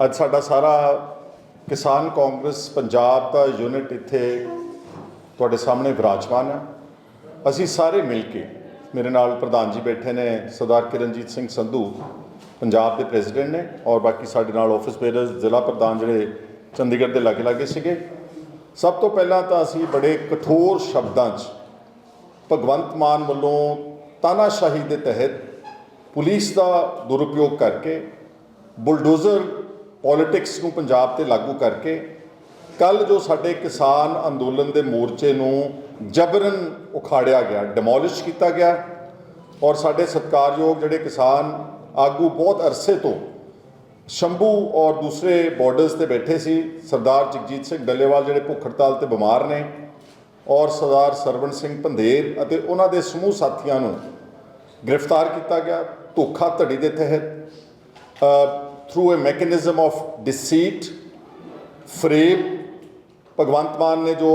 ਅੱਜ ਸਾਡਾ ਸਾਰਾ ਕਿਸਾਨ ਕਾਂਗਰਸ, ਪੰਜਾਬ ਦਾ ਯੂਨਿਟ ਇੱਥੇ ਤੁਹਾਡੇ ਸਾਹਮਣੇ ਵਿਰਾਜਮਾਨ ਹੈ। ਅਸੀਂ ਸਾਰੇ ਮਿਲ ਕੇ ਮੇਰੇ ਨਾਲ ਪ੍ਰਧਾਨ ਜੀ ਬੈਠੇ ਨੇ ਸਰਦਾਰ ਕਿਰਨਜੀਤ ਸਿੰਘ ਸੰਧੂ, ਪੰਜਾਬ ਦੇ ਪ੍ਰੈਜ਼ੀਡੈਂਟ ਨੇ ਔਰ ਬਾਕੀ ਸਾਡੇ ਨਾਲ ਆਫਿਸ ਬੇਰਸ ਜ਼ਿਲ੍ਹਾ ਪ੍ਰਧਾਨ ਜਿਹੜੇ ਚੰਡੀਗੜ੍ਹ ਦੇ ਲਾਗੇ ਲਾਗੇ ਸੀਗੇ। ਸਭ ਤੋਂ ਪਹਿਲਾਂ ਤਾਂ ਅਸੀਂ ਬੜੇ ਕਠੋਰ ਸ਼ਬਦਾਂ 'ਚ ਭਗਵੰਤ ਮਾਨ ਵੱਲੋਂ ਤਾਨਾਸ਼ਾਹੀ ਦੇ ਤਹਿਤ ਪੁਲਿਸ ਦਾ ਦੁਰਉਪਯੋਗ ਕਰਕੇ ਬੁਲਡੋਜ਼ਰ ਪੋਲਿਟਿਕਸ ਨੂੰ ਪੰਜਾਬ ਤੇ ਲਾਗੂ ਕਰਕੇ ਕੱਲ ਜੋ ਸਾਡੇ ਕਿਸਾਨ ਅੰਦੋਲਨ ਦੇ ਮੋਰਚੇ ਨੂੰ ਜਬਰਨ ਉਖਾੜਿਆ ਗਿਆ ਡਿਮੋਲਿਸ਼ ਕੀਤਾ ਗਿਆ ਔਰ ਸਾਡੇ ਸਤਿਕਾਰਯੋਗ ਜਿਹੜੇ ਕਿਸਾਨ ਆਗੂ ਬਹੁਤ ਅਰਸੇ ਤੋਂ ਸ਼ੰਭੂ ਔਰ ਦੂਸਰੇ ਬਾਰਡਰਸ ਤੇ ਬੈਠੇ ਸੀ, ਸਰਦਾਰ ਜਗਜੀਤ ਸਿੰਘ ਡੱਲੇਵਾਲ ਜਿਹੜੇ ਭੁੱਖ ਹੜਤਾਲ ਤੇ ਬਿਮਾਰ ਨੇ ਔਰ ਸਰਦਾਰ ਸਰਵਣ ਸਿੰਘ ਪੰਧੇਰ ਅਤੇ ਉਹਨਾਂ ਦੇ ਸਮੂਹ ਸਾਥੀਆਂ ਨੂੰ ਗ੍ਰਿਫਤਾਰ ਕੀਤਾ ਗਿਆ ਧੋਖਾ ਧੜੀ ਦੇ ਤਹਿਤ। Through a mechanism of deceit ਫਰੇਬ Bhagwant Mann ਨੇ ਜੋ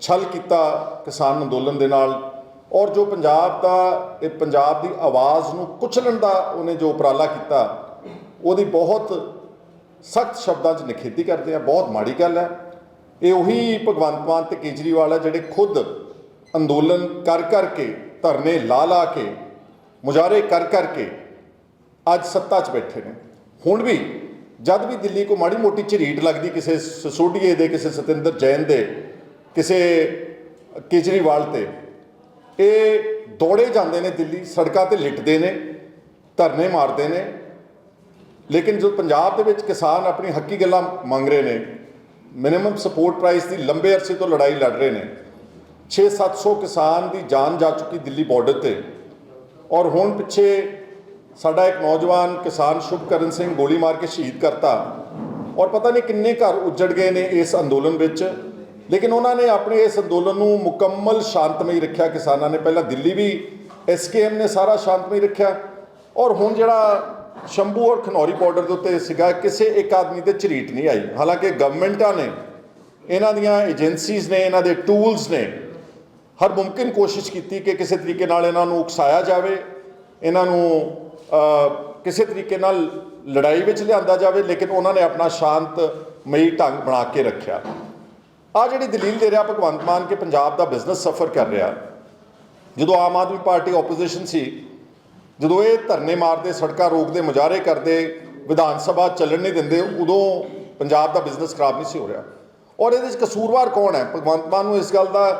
ਛਲ ਕੀਤਾ ਕਿਸਾਨ ਅੰਦੋਲਨ ਦੇ ਨਾਲ, ਔਰ ਜੋ ਪੰਜਾਬ ਦਾ, ਇਹ ਪੰਜਾਬ ਦੀ ਆਵਾਜ਼ ਨੂੰ ਕੁਚਲਣ ਦਾ ਉਹਨੇ ਜੋ ਉਪਰਾਲਾ ਕੀਤਾ, ਉਹਦੀ ਬਹੁਤ ਸਖਤ ਸ਼ਬਦਾਂ 'ਚ ਨਿਖੇਧੀ ਕਰਦੇ ਆ, ਬਹੁਤ ਮਾੜੀ ਗੱਲ ਹੈ। ਇਹ ਉਹੀ ਭਗਵੰਤ ਮਾਨ ਤੇ ਕੇਜਰੀਵਾਲ ਹੈ ਜਿਹੜੇ ਖੁਦ ਅੰਦੋਲਨ ਕਰ ਕਰਕੇ, ਧਰਨੇ ਲਾ ਲਾ ਕੇ, ਮੁਜ਼ਾਹਰੇ ਕਰ ਕਰਕੇ ਅੱਜ ਸੱਤਾ 'ਚ ਬੈਠੇ ਨੇ। ਹੁਣ ਵੀ, ਜਦ ਵੀ ਦਿੱਲੀ ਕੋ ਮਾੜੀ ਮੋਟੀ ਝਰੀਟ ਲੱਗਦੀ, ਕਿਸੇ ਸਸੋਡੀਏ ਦੇ, ਕਿਸੇ ਸਤਿੰਦਰ ਜੈਨ ਦੇ, ਕਿਸੇ ਕੇਜਰੀਵਾਲ ਤੇ, ਇਹ ਦੌੜੇ ਜਾਂਦੇ ਨੇ ਦਿੱਲੀ, ਸੜਕਾਂ ਤੇ ਲਿਟਦੇ ਨੇ, ਧਰਨੇ ਮਾਰਦੇ ਨੇ, ਲੇਕਿਨ ਜੋ ਪੰਜਾਬ ਦੇ ਵਿੱਚ ਕਿਸਾਨ ਆਪਣੀ ਹੱਕੀ ਗੱਲਾਂ ਮੰਗ ਰਹੇ ਨੇ, ਮਿਨੀਮਮ ਸਪੋਰਟ ਪ੍ਰਾਈਸ ਦੀ ਲੰਬੇ ਅਰਸੇ ਤੋਂ ਲੜਾਈ ਲੜ ਰਹੇ ਨੇ 6-700 ਕਿਸਾਨ ਦੀ ਜਾਨ ਜਾ ਚੁੱਕੀ ਦਿੱਲੀ ਬਾਰਡਰ ਤੇ, ਔਰ ਹੁਣ ਪਿੱਛੇ ਸਾਡਾ ਇੱਕ ਨੌਜਵਾਨ ਕਿਸਾਨ ਸ਼ੁਭਕਰਨ ਸਿੰਘ ਗੋਲੀ ਮਾਰ ਕੇ ਸ਼ਹੀਦ ਕਰਤਾ ਔਰ ਪਤਾ ਨਹੀਂ ਕਿੰਨੇ ਘਰ ਉੱਜੜ ਗਏ ਨੇ ਇਸ ਅੰਦੋਲਨ ਵਿੱਚ। ਲੇਕਿਨ ਉਹਨਾਂ ਨੇ ਆਪਣੇ ਇਸ ਅੰਦੋਲਨ ਨੂੰ ਮੁਕੰਮਲ ਸ਼ਾਂਤਮਈ ਰੱਖਿਆ। ਕਿਸਾਨਾਂ ਨੇ ਪਹਿਲਾਂ ਦਿੱਲੀ ਵੀ ਐਸਕੇਐਮ ਨੇ ਸਾਰਾ ਸ਼ਾਂਤਮਈ ਰੱਖਿਆ ਔਰ ਹੁਣ ਜਿਹੜਾ ਸ਼ੰਭੂ ਔਰ ਖਨੌਰੀ ਬਾਰਡਰ ਦੇ ਉੱਤੇ ਸੀਗਾ, ਕਿਸੇ ਇੱਕ ਆਦਮੀ ਤੇ ਝਰੀਟ ਨਹੀਂ ਆਈ। ਹਾਲਾਂਕਿ ਗਵਰਨਮੈਂਟਾਂ ਨੇ, ਇਹਨਾਂ ਦੀਆਂ ਏਜੰਸੀਜ਼ ਨੇ, ਇਹਨਾਂ ਦੇ ਟੂਲਸ ਨੇ, ਹਰ ਮੁਮਕਿਨ ਕੋਸ਼ਿਸ਼ ਕੀਤੀ ਕਿ ਕਿਸੇ ਤਰੀਕੇ ਨਾਲ ਇਹਨਾਂ ਨੂੰ ਉਕਸਾਇਆ ਜਾਵੇ, ਇਹਨਾਂ ਨੂੰ ਕਿਸੇ ਤਰੀਕੇ ਨਾਲ ਲੜਾਈ ਵਿੱਚ ਲਿਆਂਦਾ ਜਾਵੇ, ਲੇਕਿਨ ਉਹਨਾਂ ਨੇ ਆਪਣਾ ਸ਼ਾਂਤਮਈ ਢੰਗ ਬਣਾ ਕੇ ਰੱਖਿਆ। ਆ ਜਿਹੜੀ ਦਲੀਲ ਦੇ ਰਿਹਾ ਭਗਵੰਤ ਮਾਨ ਕਿ ਪੰਜਾਬ ਦਾ ਬਿਜ਼ਨਸ ਸਫਰ ਕਰ ਰਿਹਾ। ਜਦੋਂ ਆਮ ਆਦਮੀ ਪਾਰਟੀ ਆਪੋਜੀਸ਼ਨ ਸੀ, ਜਦੋਂ ਇਹ ਧਰਨੇ ਮਾਰਦੇ, ਸੜਕਾਂ ਰੋਕਦੇ, ਮੁਜ਼ਾਹਰੇ ਕਰਦੇ, ਵਿਧਾਨ ਸਭਾ ਚੱਲਣ ਨਹੀਂ ਦਿੰਦੇ, ਉਦੋਂ ਪੰਜਾਬ ਦਾ ਬਿਜ਼ਨਸ ਖਰਾਬ ਨਹੀਂ ਸੀ ਹੋ ਰਿਹਾ। ਔਰ ਇਹਦੇ ਵਿੱਚ ਕਸੂਰਵਾਰ ਕੌਣ ਹੈ? ਭਗਵੰਤ ਮਾਨ ਨੂੰ ਇਸ ਗੱਲ ਦਾ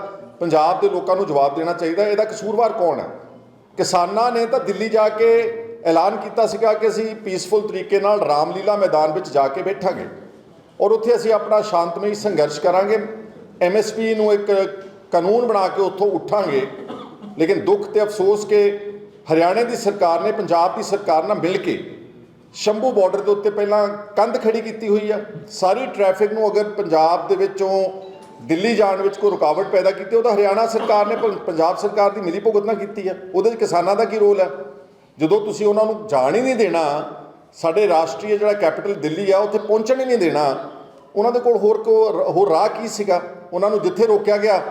ਪੰਜਾਬ ਦੇ ਲੋਕਾਂ ਨੂੰ ਜਵਾਬ ਦੇਣਾ ਚਾਹੀਦਾ। ਇਹਦਾ ਕਸੂਰਵਾਰ ਕੌਣ ਹੈ? ਕਿਸਾਨਾਂ ਨੇ ਤਾਂ ਦਿੱਲੀ ਜਾ ਕੇ ਐਲਾਨ ਕੀਤਾ ਸੀਗਾ ਕਿ ਅਸੀਂ ਪੀਸਫੁਲ ਤਰੀਕੇ ਨਾਲ ਰਾਮਲੀਲਾ ਮੈਦਾਨ ਵਿੱਚ ਜਾ ਕੇ ਬੈਠਾਂਗੇ ਔਰ ਉੱਥੇ ਅਸੀਂ ਆਪਣਾ ਸ਼ਾਂਤਮਈ ਸੰਘਰਸ਼ ਕਰਾਂਗੇ। ਐਮਐਸਪੀ ਨੂੰ ਇੱਕ ਕਾਨੂੰਨ ਬਣਾ ਕੇ ਉੱਥੋਂ ਉੱਠਾਂਗੇ। ਲੇਕਿਨ ਦੁੱਖ ਤੇ ਅਫਸੋਸ ਕਿ ਹਰਿਆਣੇ ਦੀ ਸਰਕਾਰ ਨੇ, ਪੰਜਾਬ ਦੀ ਸਰਕਾਰ ਨਾਲ ਮਿਲ ਕੇ ਸ਼ੰਭੂ ਬਾਰਡਰ ਦੇ ਉੱਤੇ ਪਹਿਲਾਂ ਕੰਧ ਖੜੀ ਕੀਤੀ ਹੋਈ ਆ। ਸਾਰੀ ਟ੍ਰੈਫਿਕ ਨੂੰ ਅਗਰ ਪੰਜਾਬ ਦੇ ਵਿੱਚੋਂ ਦਿੱਲੀ ਜਾਣ ਵਿੱਚ ਕੋਈ ਰੁਕਾਵਟ ਪੈਦਾ ਕੀਤੀ ਉਹ ਤਾਂ ਹਰਿਆਣਾ ਸਰਕਾਰ ਨੇ, ਪੰਜਾਬ ਸਰਕਾਰ ਦੀ ਮਿਲੀ ਭੁਗਤ ਨਾਲ ਕੀਤੀ ਆ। ਉਹਦੇ ਵਿੱਚ ਕਿਸਾਨਾਂ ਦਾ ਕੀ ਰੋਲ ਹੈ ਜਦੋਂ ਤੁਸੀਂ ਉਹਨਾਂ ਨੂੰ ਜਾਣ ਹੀ ਨਹੀਂ ਦੇਣਾ, ਸਾਡੇ ਰਾਸ਼ਟਰੀ ਜਿਹੜਾ ਕੈਪੀਟਲ ਦਿੱਲੀ ਆ, ਉੱਥੇ ਪਹੁੰਚਣ ਹੀ ਨਹੀਂ ਦੇਣਾ, ਉਹਨਾਂ ਦੇ ਕੋਲ ਹੋਰ ਕੋ ਹੋਰ ਰਾਹ ਕੀ ਸੀਗਾ? ਉਹਨਾਂ ਨੂੰ ਜਿੱਥੇ ਰੋਕਿਆ ਗਿਆ,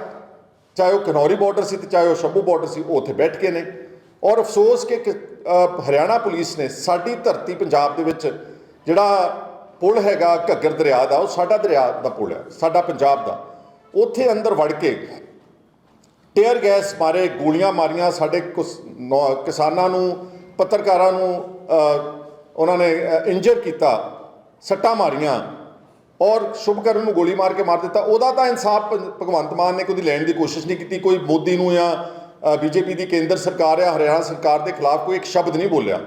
ਚਾਹੇ ਉਹ ਕਨੌਰੀ ਬਾਰਡਰ ਸੀ ਤੇ ਚਾਹੇ ਉਹ ਸ਼ੰਭੂ ਬਾਰਡਰ ਸੀ, ਉਹ ਉੱਥੇ ਬੈਠ ਕੇ ਨੇ। ਔਰ ਅਫਸੋਸ ਕਿ ਹਰਿਆਣਾ ਪੁਲਿਸ ਨੇ ਸਾਡੀ ਧਰਤੀ ਪੰਜਾਬ ਦੇ ਵਿੱਚ ਜਿਹੜਾ ਪੁਲ ਹੈਗਾ, ਘੱਗਰ ਦਰਿਆ ਦਾ, ਉਹ ਸਾਡਾ ਦਰਿਆ ਦਾ ਪੁਲ ਹੈ, ਸਾਡਾ ਪੰਜਾਬ ਦਾ। ਉੱਥੇ ਅੰਦਰ ਵੜ ਕੇ ਟੇਅਰ ਗੈਸ ਮਾਰੇ, ਗੋਲੀਆਂ ਮਾਰੀਆਂ, ਸਾਡੇ ਕੁਸ- ਨੌ- ਕਿਸਾਨਾਂ ਨੂੰ ਪੱਤਰਕਾਰਾਂ ਨੂੰ ਉਹਨਾਂ ਨੇ ਇੰਜਰ ਕੀਤਾ, ਸੱਟਾਂ ਮਾਰੀਆਂ ਔਰ ਸ਼ੁਭਕਰਨ ਨੂੰ ਗੋਲੀ ਮਾਰ ਕੇ ਮਾਰ ਦਿੱਤਾ। ਉਹਦਾ ਤਾਂ ਇਨਸਾਫ ਭਗ- ਭਗਵੰਤ ਮਾਨ ਨੇ ਕੋਈ ਲੈਣ ਦੀ ਕੋਸ਼ਿਸ਼ ਨਹੀਂ ਕੀਤੀ। ਕੋਈ ਮੋਦੀ ਨੂੰ ਜਾਂ ਬੀਜੇਪੀ ਦੀ ਕੇਂਦਰ ਸਰਕਾਰ ਜਾਂ ਹਰਿਆਣਾ ਸਰਕਾਰ ਦੇ ਖਿਲਾਫ ਕੋਈ ਇੱਕ ਸ਼ਬਦ ਨਹੀਂ ਬੋਲਿਆ।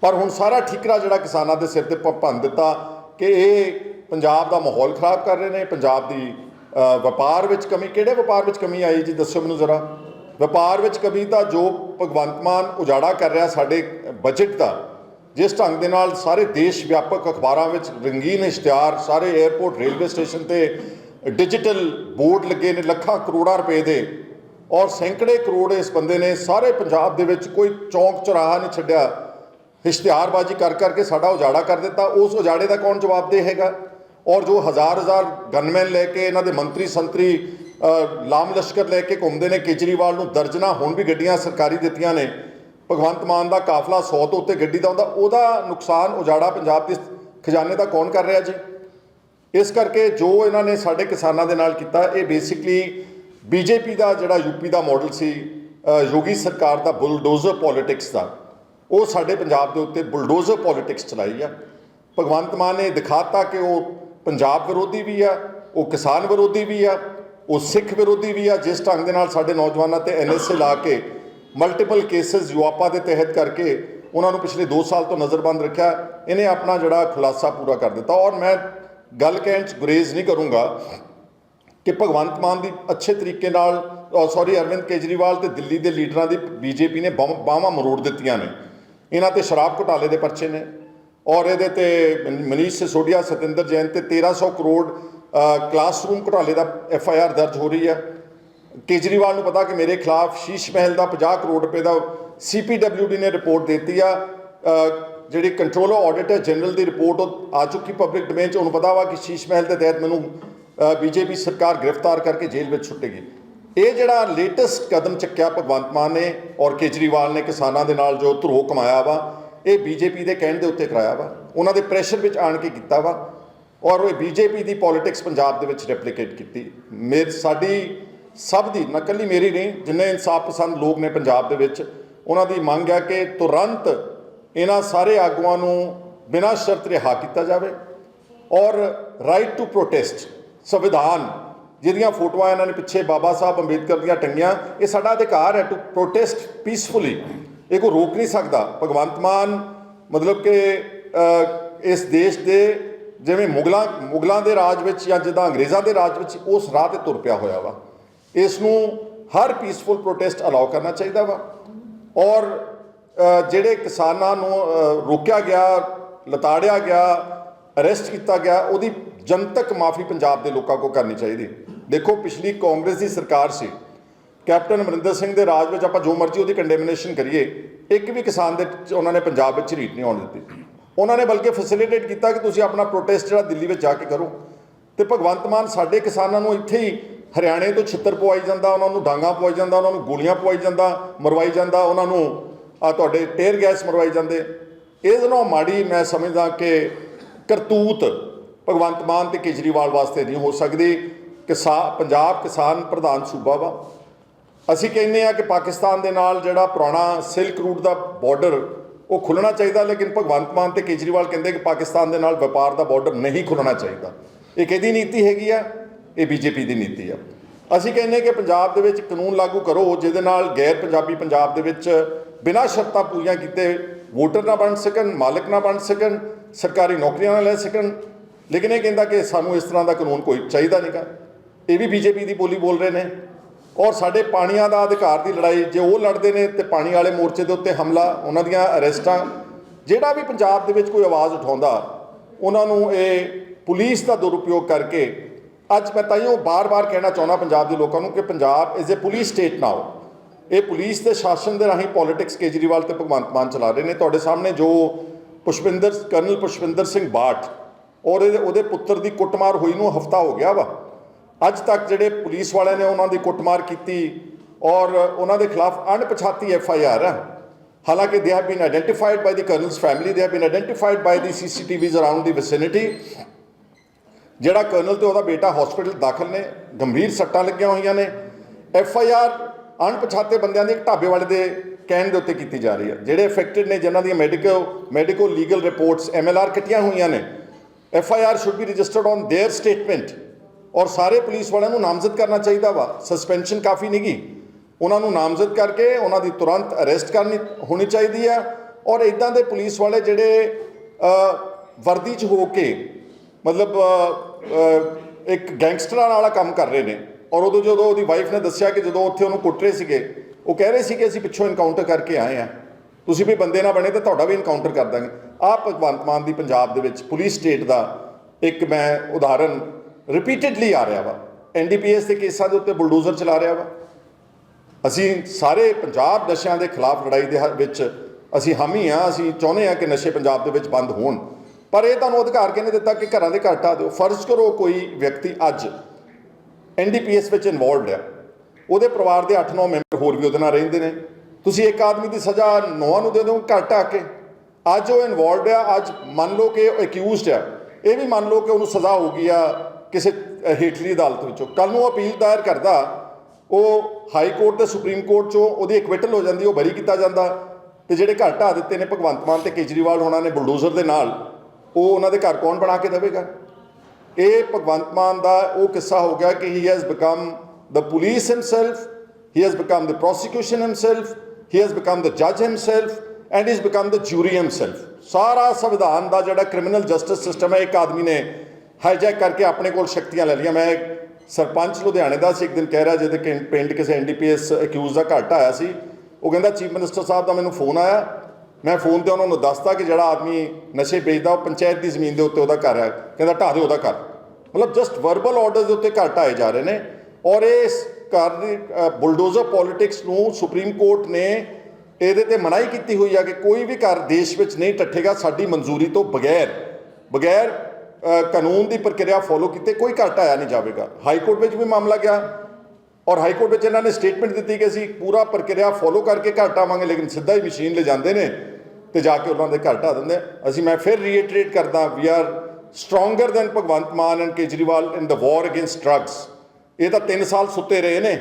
ਪਰ ਹੁਣ ਸਾਰਾ ਠੀਕਰਾ ਜਿਹੜਾ ਕਿਸਾਨਾਂ ਦੇ ਸਿਰ ਤੇ ਭੰਨ ਦਿੱਤਾ ਕਿ ਇਹ ਪੰਜਾਬ ਦਾ ਮਾਹੌਲ ਖਰਾਬ ਕਰ ਰਹੇ ਨੇ, ਪੰਜਾਬ ਦੀ ਵਪਾਰ ਵਿੱਚ ਕਮੀ, ਕਿਹੜੇ ਵਪਾਰ ਵਿੱਚ ਕਮੀ ਆਈ ਜੀ? ਦੱਸੋ ਮੈਨੂੰ ਜ਼ਰਾ। ਵਪਾਰ ਵਿੱਚ ਕਮੀ ਦਾ ਜੋ ਭਗਵੰਤ ਮਾਨ ਉਜਾੜਾ ਕਰ ਰਿਹਾ ਸਾਡੇ ਬਜਟ ਦਾ, ਜਿਸ ਢੰਗ ਦੇ ਨਾਲ ਸਾਰੇ ਦੇਸ਼ ਵਿਆਪਕ ਅਖਬਾਰਾਂ ਵਿੱਚ ਰੰਗੀਨ ਇਸ਼ਤਿਹਾਰ, ਸਾਰੇ 에ਅਰਪੋਰਟ ਰੇਲਵੇ ਸਟੇਸ਼ਨ ਤੇ ਡਿਜੀਟਲ ਬੋਰਡ ਲੱਗੇ ਨੇ, ਲੱਖਾਂ ਕਰੋੜਾਂ ਰੁਪਏ ਦੇ। ਔਰ ਸੈਂਕੜੇ ਕਰੋੜ ਇਸ ਬੰਦੇ ਨੇ ਸਾਰੇ ਪੰਜਾਬ ਦੇ ਵਿੱਚ ਕੋਈ ਚੌਂਕ ਚੌਰਾਹਾ ਨਹੀਂ ਛੱਡਿਆ। ਇਸ਼ਤਿਹਾਰਬਾਜ਼ੀ ਕਰ ਕਰਕੇ ਸਾਡਾ ਉਜਾੜਾ ਕਰ ਦਿੱਤਾ। ਉਸ ਉਜਾੜੇ ਦਾ ਕੌਣ ਜਵਾਬਦੇਹ ਹੈਗਾ? ਔਰ ਜੋ ਹਜ਼ਾਰ ਹਜ਼ਾਰ ਗਨਮੈਨ ਲੈ ਕੇ ਇਹਨਾਂ ਦੇ ਮੰਤਰੀ ਸੰਤਰੀ ਲਾਮ ਲਸ਼ਕਰ ਲੈ ਕੇ ਘੁੰਮਦੇ ਨੇ। ਕੇਜਰੀਵਾਲ ਨੂੰ ਦਰਜਨਾ ਹੁਣ ਵੀ ਗੱਡੀਆਂ ਸਰਕਾਰੀ ਦਿੱਤੀਆਂ ਨੇ। ਭਗਵੰਤ ਮਾਨ ਦਾ ਕਾਫਲਾ 100 ਤੋਂ ਉੱਤੇ ਗੱਡੀ ਦਾ ਹੁੰਦਾ। ਉਹਦਾ ਨੁਕਸਾਨ ਉਜਾੜਾ ਪੰਜਾਬ ਦੇ ਖਜ਼ਾਨੇ ਦਾ ਕੌਣ ਕਰ ਰਿਹਾ ਜੀ? ਇਸ ਕਰਕੇ ਜੋ ਇਹਨਾਂ ਨੇ ਸਾਡੇ ਕਿਸਾਨਾਂ ਦੇ ਨਾਲ ਕੀਤਾ, ਇਹ ਬੇਸਿਕਲੀ ਬੀਜੇਪੀ ਦਾ ਜਿਹੜਾ ਯੂਪੀ ਦਾ ਮਾਡਲ ਸੀ ਯੋਗੀ ਸਰਕਾਰ ਦਾ ਬੁਲਡੋਜ਼ਰ ਪੋਲਿਟਿਕਸ ਦਾ। ਉਹ ਸਾਡੇ ਪੰਜਾਬ ਦੇ ਉੱਤੇ ਬੁਲਡੋਜ਼ਰ ਪੋਲਿਟਿਕਸ ਚਲਾਈ ਆ। ਭਗਵੰਤ ਮਾਨ ਨੇ ਦਿਖਾਤਾ ਕਿ ਉਹ ਪੰਜਾਬ ਵਿਰੋਧੀ ਵੀ ਆ, ਉਹ ਕਿਸਾਨ ਵਿਰੋਧੀ ਵੀ ਆ। ਉਹ ਸਿੱਖ ਵਿਰੋਧੀ ਵੀ ਆ, ਜਿਸ ਢੰਗ ਦੇ ਨਾਲ ਸਾਡੇ ਨੌਜਵਾਨਾਂ ਤੇ ਐਨਐਸਏ ਲਾ ਕੇ ਮਲਟੀਪਲ ਕੇਸਸ ਯੂਆਪਾ ਦੇ ਤਹਿਤ ਕਰਕੇ ਉਹਨਾਂ ਨੂੰ ਪਿਛਲੇ 2 ਸਾਲ ਤੋਂ ਨਜ਼ਰਬੰਦ ਰੱਖਿਆ, ਇਹਨੇ ਆਪਣਾ ਜਿਹੜਾ ਖੁਲਾਸਾ ਪੂਰਾ ਕਰ ਦਿੱਤਾ। ਔਰ ਮੈਂ ਗੱਲ ਕਹਿਣ ਚ ਗੁਰੇਜ਼ ਨਹੀਂ ਕਰੂੰਗਾ ਕਿ ਭਗਵੰਤ ਮਾਨ ਦੀ ਅੱਛੇ ਤਰੀਕੇ ਨਾਲ ਸੌਰੀ ਅਰਵਿੰਦ ਕੇਜਰੀਵਾਲ ਤੇ ਦਿੱਲੀ ਦੇ ਲੀਡਰਾਂ ਦੀ ਬੀਜੇਪੀ ਨੇ ਬਾਹਾਂ ਮਰੋੜ ਦਿੱਤੀਆਂ ਨੇ। ਇਹਨਾਂ ਤੇ ਸ਼ਰਾਬ ਘੁਟਾਲੇ ਦੇ ਪਰਚੇ ਨੇ। ਔਰ ਇਹਦੇ ਤੇ ਮਨੀਸ਼ ਸਿਸੋਡੀਆ ਸਤਿੰਦਰ ਜੈਨ ਤੇ 1300 ਕਰੋੜ ਕਲਾਸਰੂਮ ਘੁਟਾਲੇ ਦਾ ਐਫ ਆਈ ਆਰ ਦਰਜ ਹੋ ਰਹੀ ਹੈ। ਕੇਜਰੀਵਾਲ ਨੂੰ ਪਤਾ ਕਿ ਮੇਰੇ ਖਿਲਾਫ ਸ਼ੀਸ਼ ਮਹਿਲ ਦਾ 50 ਕਰੋੜ ਰੁਪਏ ਦਾ ਸੀਪੀਡਬਲਿਊਡੀ ਨੇ ਰਿਪੋਰਟ ਦਿੱਤੀ ਆ। ਜਿਹੜੀ ਕੰਟਰੋਲਰ ਆਡੀਟਰ ਜਨਰਲ ਦੀ ਰਿਪੋਰਟ ਉਹ ਆ ਚੁੱਕੀ ਪਬਲਿਕ ਡੋਮੇਨ ਚ। ਉਹਨੂੰ ਪਤਾ ਵਾ ਕਿ ਸ਼ੀਸ਼ ਮਹਿਲ ਦੇ ਤਹਿਤ ਮੈਨੂੰ ਬੀਜੇਪੀ ਸਰਕਾਰ ਗ੍ਰਿਫਤਾਰ ਕਰਕੇ ਜੇਲ੍ਹ ਵਿੱਚ ਛੁੱਟੇਗੀ ਇਹ ਜਿਹੜਾ ਲੇਟੈਸਟ ਕਦਮ ਚੱਕਿਆ ਭਗਵੰਤ ਮਾਨ ਨੇ ਔਰ ਕੇਜਰੀਵਾਲ ਨੇ ਕਿਸਾਨਾਂ ਦੇ ਨਾਲ ਜੋ ਧਰੋ ਕਮਾਇਆ ਵਾ, ਇਹ ਬੀਜੇਪੀ ਦੇ ਕਹਿਣ ਦੇ ਉੱਤੇ ਕਰਾਇਆ ਵਾ। ਉਹਨਾਂ ਦੇ ਪ੍ਰੈਸ਼ਰ ਵਿੱਚ ਆਣ ਕੇ ਕੀਤਾ ਵਾ। ਔਰ ਉਹ ਬੀਜੇਪੀ ਦੀ ਪੋਲਿਟਿਕਸ ਪੰਜਾਬ ਦੇ ਵਿੱਚ ਰੈਪਲੀਕੇਟ ਕੀਤੀ। ਮੇਰ ਸਾਡੀ ਸਭ ਦੀ ਨਕਲੀ ਮੇਰੀ ਨਹੀਂ, ਜਿੰਨੇ ਇਨਸਾਫ ਪਸੰਦ ਲੋਕ ਨੇ ਪੰਜਾਬ ਦੇ ਵਿੱਚ, ਉਹਨਾਂ ਦੀ ਮੰਗ ਹੈ ਕਿ ਤੁਰੰਤ ਇਹਨਾਂ ਸਾਰੇ ਆਗੂਆਂ ਨੂੰ ਬਿਨਾਂ ਸ਼ਰਤ ਰਿਹਾ ਕੀਤਾ ਜਾਵੇ ਔਰ ਰਾਈਟ ਟੂ ਪ੍ਰੋਟੈਸਟ ਸੰਵਿਧਾਨ, ਜਿਹਦੀਆਂ ਫੋਟੋਆਂ ਇਹਨਾਂ ਨੇ ਪਿੱਛੇ ਬਾਬਾ ਸਾਹਿਬ ਅੰਬੇਦਕਰ ਦੀਆਂ ਟੰਗੀਆਂ, ਇਹ ਸਾਡਾ ਅਧਿਕਾਰ ਹੈ ਟੂ ਪ੍ਰੋਟੈਸਟ ਪੀਸਫੁਲੀ ਇਹ ਕੋਈ ਰੋਕ ਨਹੀਂ ਸਕਦਾ। ਭਗਵੰਤ ਮਾਨ ਮਤਲਬ ਕਿ ਇਸ ਦੇਸ਼ ਦੇ ਜਿਵੇਂ ਮੁਗਲਾਂ ਮੁਗਲਾਂ ਦੇ ਰਾਜ ਵਿੱਚ ਜਾਂ ਜਿੱਦਾਂ ਅੰਗਰੇਜ਼ਾਂ ਦੇ ਰਾਜ ਵਿੱਚ ਉਸ ਰਾਹ ਤੇ ਤੁਰ ਪਿਆ ਹੋਇਆ ਵਾ। ਇਸ ਨੂੰ ਹਰ ਪੀਸਫੁਲ ਪ੍ਰੋਟੈਸਟ ਅਲਾਉ ਕਰਨਾ ਚਾਹੀਦਾ ਵਾ। ਔਰ ਜਿਹੜੇ ਕਿਸਾਨਾਂ ਨੂੰ ਰੋਕਿਆ ਗਿਆ, ਲਤਾੜਿਆ ਗਿਆ ਅਰੈਸਟ ਕੀਤਾ ਗਿਆ, ਉਹਦੀ ਜਨਤਕ ਮਾਫੀ ਪੰਜਾਬ ਦੇ ਲੋਕਾਂ ਕੋ ਕਰਨੀ ਚਾਹੀਦੀ। ਦੇਖੋ, ਪਿਛਲੀ ਕਾਂਗਰਸ ਦੀ ਸਰਕਾਰ ਸੀ। ਕੈਪਟਨ ਅਮਰਿੰਦਰ ਸਿੰਘ ਦੇ ਰਾਜ ਵਿੱਚ ਆਪਾਂ ਜੋ ਮਰਜ਼ੀ ਉਹਦੀ ਕੰਡੈਮਨੇਸ਼ਨ ਕਰੀਏ, ਇੱਕ ਵੀ ਕਿਸਾਨ ਦੇ ਉਹਨਾਂ ਨੇ ਪੰਜਾਬ ਵਿੱਚ ਰੀਟ ਨਹੀਂ ਆਉਣ ਦਿੱਤੀ। ਉਹਨਾਂ ਨੇ ਬਲਕਿ ਫੈਸਿਲਿਟੇਟ ਕੀਤਾ ਕਿ ਤੁਸੀਂ ਆਪਣਾ ਪ੍ਰੋਟੈਸਟ ਜਿਹੜਾ ਦਿੱਲੀ ਵਿੱਚ ਜਾ ਕੇ ਕਰੋ। ਤੇ ਭਗਵੰਤ ਮਾਨ ਸਾਡੇ ਕਿਸਾਨਾਂ ਨੂੰ ਇੱਥੇ ਹੀ ਹਰਿਆਣੇ ਤੋਂ ਛਿੱਤਰ ਪਵਾਈ ਜਾਂਦਾ, ਉਹਨਾਂ ਨੂੰ ਡਾਂਗਾ ਪਵਾਈ ਜਾਂਦਾ, ਉਹਨਾਂ ਨੂੰ ਗੋਲੀਆਂ ਪਵਾਈ ਜਾਂਦਾ, ਮਰਵਾਈ ਜਾਂਦਾ, ਉਹਨਾਂ ਨੂੰ ਆ ਤੁਹਾਡੇ ਟੇਅਰ ਗੈਸ ਮਰਵਾਈ ਜਾਂਦੇ। ਇਹਦੇ ਨਾਲੋਂ ਮਾੜੀ ਮੈਂ ਸਮਝਦਾ ਕਿ ਕਰਤੂਤ ਭਗਵੰਤ ਮਾਨ ਤੇ ਕੇਜਰੀਵਾਲ ਵਾਸਤੇ ਨਹੀਂ ਹੋ ਸਕਦੀ। ਕਿਸਾ, ਪੰਜਾਬ ਕਿਸਾਨ ਪ੍ਰਧਾਨ ਸੂਬਾ ਵਾ। ਅਸੀਂ ਕਹਿੰਦੇ ਆ ਕਿ ਪਾਕਿਸਤਾਨ ਦੇ ਨਾਲ ਜਿਹੜਾ ਪੁਰਾਣਾ ਸਿਲਕ ਰੂਟ ਦਾ ਬਾਰਡਰ ਉਹ ਖੁੱਲਣਾ ਚਾਹੀਦਾ, ਲੇਕਿਨ ਭਗਵੰਤ ਮਾਨ ਤੇ ਕੇਜਰੀਵਾਲ ਕਹਿੰਦੇ ਕਿ ਪਾਕਿਸਤਾਨ ਦੇ ਨਾਲ ਵਪਾਰ ਦਾ ਬਾਰਡਰ ਨਹੀਂ ਖੁੱਲਣਾ ਚਾਹੀਦਾ। ਇਹ ਕਿਹਦੀ ਨੀਤੀ ਹੈਗੀ ਆ? ਇਹ ਬੀਜੇਪੀ ਦੀ ਨੀਤੀ ਆ। ਅਸੀਂ ਕਹਿੰਦੇ ਕਿ ਪੰਜਾਬ ਦੇ ਵਿੱਚ ਕਾਨੂੰਨ ਲਾਗੂ ਕਰੋ, ਜਿਹਦੇ ਨਾਲ ਗੈਰ ਪੰਜਾਬੀ ਪੰਜਾਬ ਦੇ ਵਿੱਚ ਬਿਨਾਂ ਸ਼ਰਤਾਂ ਪੂਰੀਆਂ ਕੀਤੇ ਵੋਟਰ ਨਾ ਬਣ ਸਕਣ, ਮਾਲਕ ਨਾ ਬਣ ਸਕਣ, ਸਰਕਾਰੀ ਨੌਕਰੀਆਂ ਨਾ ਲੈ ਸਕਣ। ਲੇਕਿਨ ਇਹ ਕਹਿੰਦਾ ਕਿ ਸਾਨੂੰ ਇਸ ਤਰ੍ਹਾਂ ਦਾ ਕਾਨੂੰਨ ਕੋਈ ਚਾਹੀਦਾ ਨਹੀਂਗਾ ਇਹ ਵੀ ਬੀਜੇਪੀ ਦੀ ਬੋਲੀ ਬੋਲ ਰਹੇ ਨੇ। ਔਰ ਸਾਡੇ ਪਾਣੀਆਂ ਦਾ ਅਧਿਕਾਰ ਦੀ ਲੜਾਈ, ਜੇ ਉਹ ਲੜਦੇ ਨੇ ਤੇ ਪਾਣੀ ਵਾਲੇ ਮੋਰਚੇ ਦੇ ਉੱਤੇ ਹਮਲਾ, ਉਹਨਾਂ ਦੀਆਂ ਅਰੈਸਟਾਂ, ਜਿਹੜਾ ਵੀ ਪੰਜਾਬ ਦੇ ਵਿੱਚ ਕੋਈ ਆਵਾਜ਼ ਉਠਾਉਂਦਾ, ਉਹਨਾਂ ਨੂੰ ਇਹ ਪੁਲਿਸ ਦਾ ਦੁਰਉਪਯੋਗ ਕਰਕੇ, ਅੱਜ ਮੈਂ ਤਾਈਓ ਬਾਰ-ਬਾਰ ਕਹਿਣਾ ਚਾਹੁੰਦਾ ਪੰਜਾਬ ਦੇ ਲੋਕਾਂ ਨੂੰ ਕਿ Punjab is a police state now ਇਹ ਪੁਲਿਸ ਦੇ ਸ਼ਾਸਨ ਦੇ ਰਾਹੀਂ ਪੋਲਿਟਿਕਸ ਕੇਜਰੀਵਾਲ ਤੇ ਭਗਵੰਤ ਮਾਨ ਚਲਾ ਰਹੇ ਨੇ। ਤੁਹਾਡੇ ਸਾਹਮਣੇ ਜੋ ਪੁਸ਼ਪਿੰਦਰ, ਕਰਨਲ ਪੁਸ਼ਪਿੰਦਰ ਸਿੰਘ ਬਾਠ ਔਰ ਇਹਦੇ, ਉਹਦੇ ਪੁੱਤਰ ਦੀ ਕੁੱਟਮਾਰ ਹੋਈ ਨੂੰ ਹਫਤਾ ਹੋ ਗਿਆ ਵਾ। ਅੱਜ ਤੱਕ ਜਿਹੜੇ ਪੁਲਿਸ ਵਾਲਿਆਂ ਨੇ ਉਹਨਾਂ ਦੀ ਕੁੱਟਮਾਰ ਕੀਤੀ ਔਰ ਉਹਨਾਂ ਦੇ ਖਿਲਾਫ ਅਣਪਛਾਤੀ ਐਫ ਆਈ ਆਰ ਹੈ ਹਾਲਾਂਕਿ they have been identified by the colonel's family they have been identified by the CCTVs around the vicinity ਜਿਹੜਾ ਕਰਨਲ ਤੇ ਉਹਦਾ ਬੇਟਾ ਹਸਪੀਟਲ ਦਾਖਲ ਨੇ ਗੰਭੀਰ ਸੱਟਾਂ ਲੱਗੀਆਂ ਹੋਈਆਂ ਨੇ ਐਫ ਆਈ ਆਰ ਅਣਪਛਾਤੇ ਬੰਦਿਆਂ ਦੀ ਇੱਕ ਢਾਬੇ ਵਾਲੇ ਦੇ ਕਹਿਣ ਦੇ ਉੱਤੇ ਕੀਤੀ ਜਾ ਰਹੀ ਹੈ ਜਿਹੜੇ ਅਫੈਕਟਡ ਨੇ ਜਿਨ੍ਹਾਂ ਦੀਆਂ medical medico legal reports M L R ਕੱਟੀਆਂ ਹੋਈਆਂ ਨੇ F I R should be registered on their statement ਔਰ ਸਾਰੇ ਪੁਲਿਸ ਵਾਲਿਆਂ ਨੂੰ ਨਾਮਜ਼ਦ ਕਰਨਾ ਚਾਹੀਦਾ ਵਾ। ਸਸਪੈਂਸ਼ਨ ਕਾਫੀ ਨਹੀਂਗੀ ਉਹਨਾਂ ਨੂੰ ਨਾਮਜ਼ਦ ਕਰਕੇ ਉਹਨਾਂ ਦੀ ਤੁਰੰਤ ਅਰੈਸਟ ਕਰਨੀ ਹੋਣੀ ਚਾਹੀਦੀ ਆ ਔਰ ਇਦਾਂ ਦੇ ਪੁਲਿਸ ਵਾਲੇ ਜਿਹੜੇ ਵਰਦੀ 'ਚ ਹੋ ਕੇ ਮਤਲਬ ਇੱਕ ਗੈਂਗਸਟਰਾਂ ਵਾਲਾ ਕੰਮ ਕਰ ਰਹੇ ਨੇ। ਔਰ ਉਦੋਂ ਜਦੋਂ ਉਹਦੀ ਵਾਈਫ ਨੇ ਦੱਸਿਆ ਕਿ ਜਦੋਂ ਉੱਥੇ ਉਹਨੂੰ ਕੁੱਟ ਰਹੇ ਸੀਗੇ, ਉਹ ਕਹਿ ਰਹੇ ਸੀ ਕਿ ਅਸੀਂ ਪਿੱਛੋਂ ਇਨਕਾਊਂਟਰ ਕਰਕੇ ਆਏ ਆ ਤੁਸੀਂ ਵੀ ਬੰਦੇ ਨਾ ਬਣੇ ਤਾਂ ਤੁਹਾਡਾ ਵੀ ਇਨਕਾਊਂਟਰ ਕਰ ਦਾਂਗੇ। ਆਹ ਭਗਵੰਤ ਮਾਨ ਦੀ ਪੰਜਾਬ ਦੇ ਵਿੱਚ ਪੁਲਿਸ ਸਟੇਟ ਦਾ ਇੱਕ ਮੈਂ ਉਦਾਹਰਨ ਰਿਪੀਟਿਡਲੀ ਆ ਰਿਹਾ ਵਾ। ਐਨਡੀਪੀਐਸ ਦੇ ਕੇਸਾਂ ਦੇ ਉੱਤੇ ਬੁਲਡੋਜ਼ਰ ਚਲਾ ਰਿਹਾ ਵਾ। ਅਸੀਂ ਸਾਰੇ ਪੰਜਾਬ ਨਸ਼ਿਆਂ ਦੇ ਖਿਲਾਫ ਲੜਾਈ ਦੇ ਹ- ਵਿੱਚ ਅਸੀਂ ਹਾਮੀ ਆ, ਅਸੀਂ ਚਾਹੁੰਦੇ ਆ ਕਿ ਨਸ਼ੇ ਪੰਜਾਬ ਦੇ ਵਿੱਚ ਬੰਦ ਹੋਣ। ਪਰ ਇਹ ਤੁਹਾਨੂੰ ਅਧਿਕਾਰ ਕਿਹਨੇ ਦਿੱਤਾ ਕਿ ਘਰਾਂ ਦੇ ਘਰ ਢਾਹ ਦਿਓ? ਫਰਜ਼ ਕਰੋ ਕੋਈ ਵਿਅਕਤੀ ਅੱਜ ਐਨਡੀਪੀਐਸ ਵਿੱਚ ਇਨਵੋਲਵਡ ਆ। ਉਹਦੇ ਪਰਿਵਾਰ ਦੇ 8-9 ਮੈਂਬਰ ਹੋਰ ਵੀ ਉਹਦੇ ਨਾਲ ਰਹਿੰਦੇ ਨੇ। ਤੁਸੀਂ ਇੱਕ ਆਦਮੀ ਦੀ ਸਜ਼ਾ ਨੌਂ ਨੂੰ ਦੇ ਦਿਓ ਘੱਟ ਆ ਕੇ। ਅੱਜ ਉਹ ਇਨਵੋਲਵਡ ਆ, ਅੱਜ ਮੰਨ ਲਓ ਕਿ ਉਹ ਅਕਿਊਜ਼ਡ ਆ। ਇਹ ਵੀ ਮੰਨ ਲਓ ਕਿ ਉਹਨੂੰ ਸਜ਼ਾ ਹੋ ਗਈ ਆ ਕਿਸੇ ਹੇਠਲੀ ਅਦਾਲਤ ਵਿੱਚੋਂ। ਕੱਲ ਨੂੰ ਉਹ ਅਪੀਲ ਦਾਇਰ ਕਰਦਾ, ਉਹ ਹਾਈ ਕੋਰਟ ਤੇ ਸੁਪਰੀਮ ਕੋਰਟ ਚੋਂ ਉਹਦੀ ਇਕਵਿਟਲ ਹੋ ਜਾਂਦੀ, ਉਹ ਬਰੀ ਕੀਤਾ ਜਾਂਦਾ, ਤੇ ਜਿਹੜੇ ਘਰ ਢਾਹ ਦਿੱਤੇ ਨੇ ਭਗਵੰਤ ਮਾਨ ਤੇ ਕੇਜਰੀਵਾਲ ਹੋਣਾ ਨੇ ਬੁਲਡੋਜ਼ਰ ਦੇ ਨਾਲ, ਉਹ ਉਹਨਾਂ ਦੇ ਘਰ ਕੌਣ ਬਣਾ ਕੇ ਦੇਵੇਗਾ? ਇਹ ਭਗਵੰਤ ਮਾਨ ਦਾ ਉਹ ਕਿੱਸਾ ਹੋ ਗਿਆ ਕਿ he has become the police himself he has become the prosecution himself he has become the ਜੱਜ himself and he has become the jury himself ਸਾਰਾ ਸੰਵਿਧਾਨ ਦਾ ਜਿਹੜਾ ਕ੍ਰਿਮੀਨਲ ਜਸਟਿਸ ਸਿਸਟਮ ਹੈ, ਇੱਕ ਆਦਮੀ ਨੇ ਹਾਈਜੈਕ ਕਰਕੇ ਆਪਣੇ ਕੋਲ ਸ਼ਕਤੀਆਂ ਲੈ ਲਈਆਂ। ਮੈਂ ਸਰਪੰਚ ਲੁਧਿਆਣੇ ਦਾ ਸੀ, ਇੱਕ ਦਿਨ ਕਹਿ ਰਿਹਾ ਜਿਹਦੇ ਕਿ ਪਿੰਡ ਕਿਸੇ ਐਨਡੀਪੀਐਸ ਅਕਿਊਜ਼ ਦਾ ਘਟ ਆਇਆ ਸੀ। ਉਹ ਕਹਿੰਦਾ ਚੀਫ ਮਿਨਿਸਟਰ ਸਾਹਿਬ ਦਾ ਮੈਨੂੰ ਫੋਨ ਆਇਆ। ਮੈਂ ਫੋਨ ਤੇ ਉਹਨਾਂ ਨੂੰ ਦੱਸਤਾ ਕਿ ਜਿਹੜਾ ਆਦਮੀ ਨਸ਼ੇ ਵੇਚਦਾ, ਉਹ ਪੰਚਾਇਤ ਦੀ ਜ਼ਮੀਨ ਦੇ ਉੱਤੇ ਉਹਦਾ ਘਰ ਹੈ। ਕਹਿੰਦਾ, ਢਾਹ ਦਿਓ ਉਹਦਾ ਘਰ। ਮਤਲਬ ਜਸਟ ਵਰਬਲ ਆਰਡਰਸ ਦੇ ਉੱਤੇ ਘਰ ਢਾਏ ਜਾ ਰਹੇ ਨੇ। ਔਰ ਇਸ ਘਰ ਦੀ ਬੁਲਡੋਜ਼ਰ ਪੋਲਿਟਿਕਸ ਨੂੰ ਸੁਪਰੀਮ ਕੋਰਟ ਨੇ ਇਹਦੇ ਤੇ ਮਨਾਹੀ ਕੀਤੀ ਹੋਈ ਆ ਕਿ ਕੋਈ ਵੀ ਘਰ ਦੇਸ਼ ਵਿੱਚ ਨਹੀਂ ਟੱਠੇਗਾ, ਸਾਡੀ ਮਨਜ਼ੂਰੀ ਤੋਂ ਬਗੈਰ। ਬਗੈਰ ਕਾਨੂੰਨ ਦੀ ਪ੍ਰਕਿਰਿਆ ਫੋਲੋ ਕੀਤੇ, ਕੋਈ ਘਰ ਢਾਇਆ ਨਹੀਂ ਜਾਵੇਗਾ। ਹਾਈ ਕੋਰਟ ਵਿੱਚ ਵੀ ਮਾਮਲਾ ਗਿਆ ਔਰ ਹਾਈ ਕੋਰਟ ਵਿੱਚ ਇਹਨਾਂ ਨੇ ਸਟੇਟਮੈਂਟ ਦਿੱਤੀ ਕਿ ਅਸੀਂ ਪੂਰਾ ਪ੍ਰਕਿਰਿਆ ਫੋਲੋ ਕਰਕੇ ਘਰ ਢਾਵਾਂਗੇ ਲੇਕਿਨ ਸਿੱਧਾ ਹੀ ਮਸ਼ੀਨ ਲੈ ਜਾਂਦੇ ਨੇ ਤੇ ਜਾ ਕੇ ਉਹਨਾਂ ਦੇ ਘਰ ਢਾ ਦਿੰਦੇ ਅਸੀਂ, ਮੈਂ ਫਿਰ ਰੀਇਟਰੇਟ ਕਰਦਾ we are stronger than Bhagwant Mann and Kejriwal in the war against drugs ਇਹ ਤਾਂ 3 ਸਾਲ ਸੁੱਤੇ ਰਹੇ ਨੇ।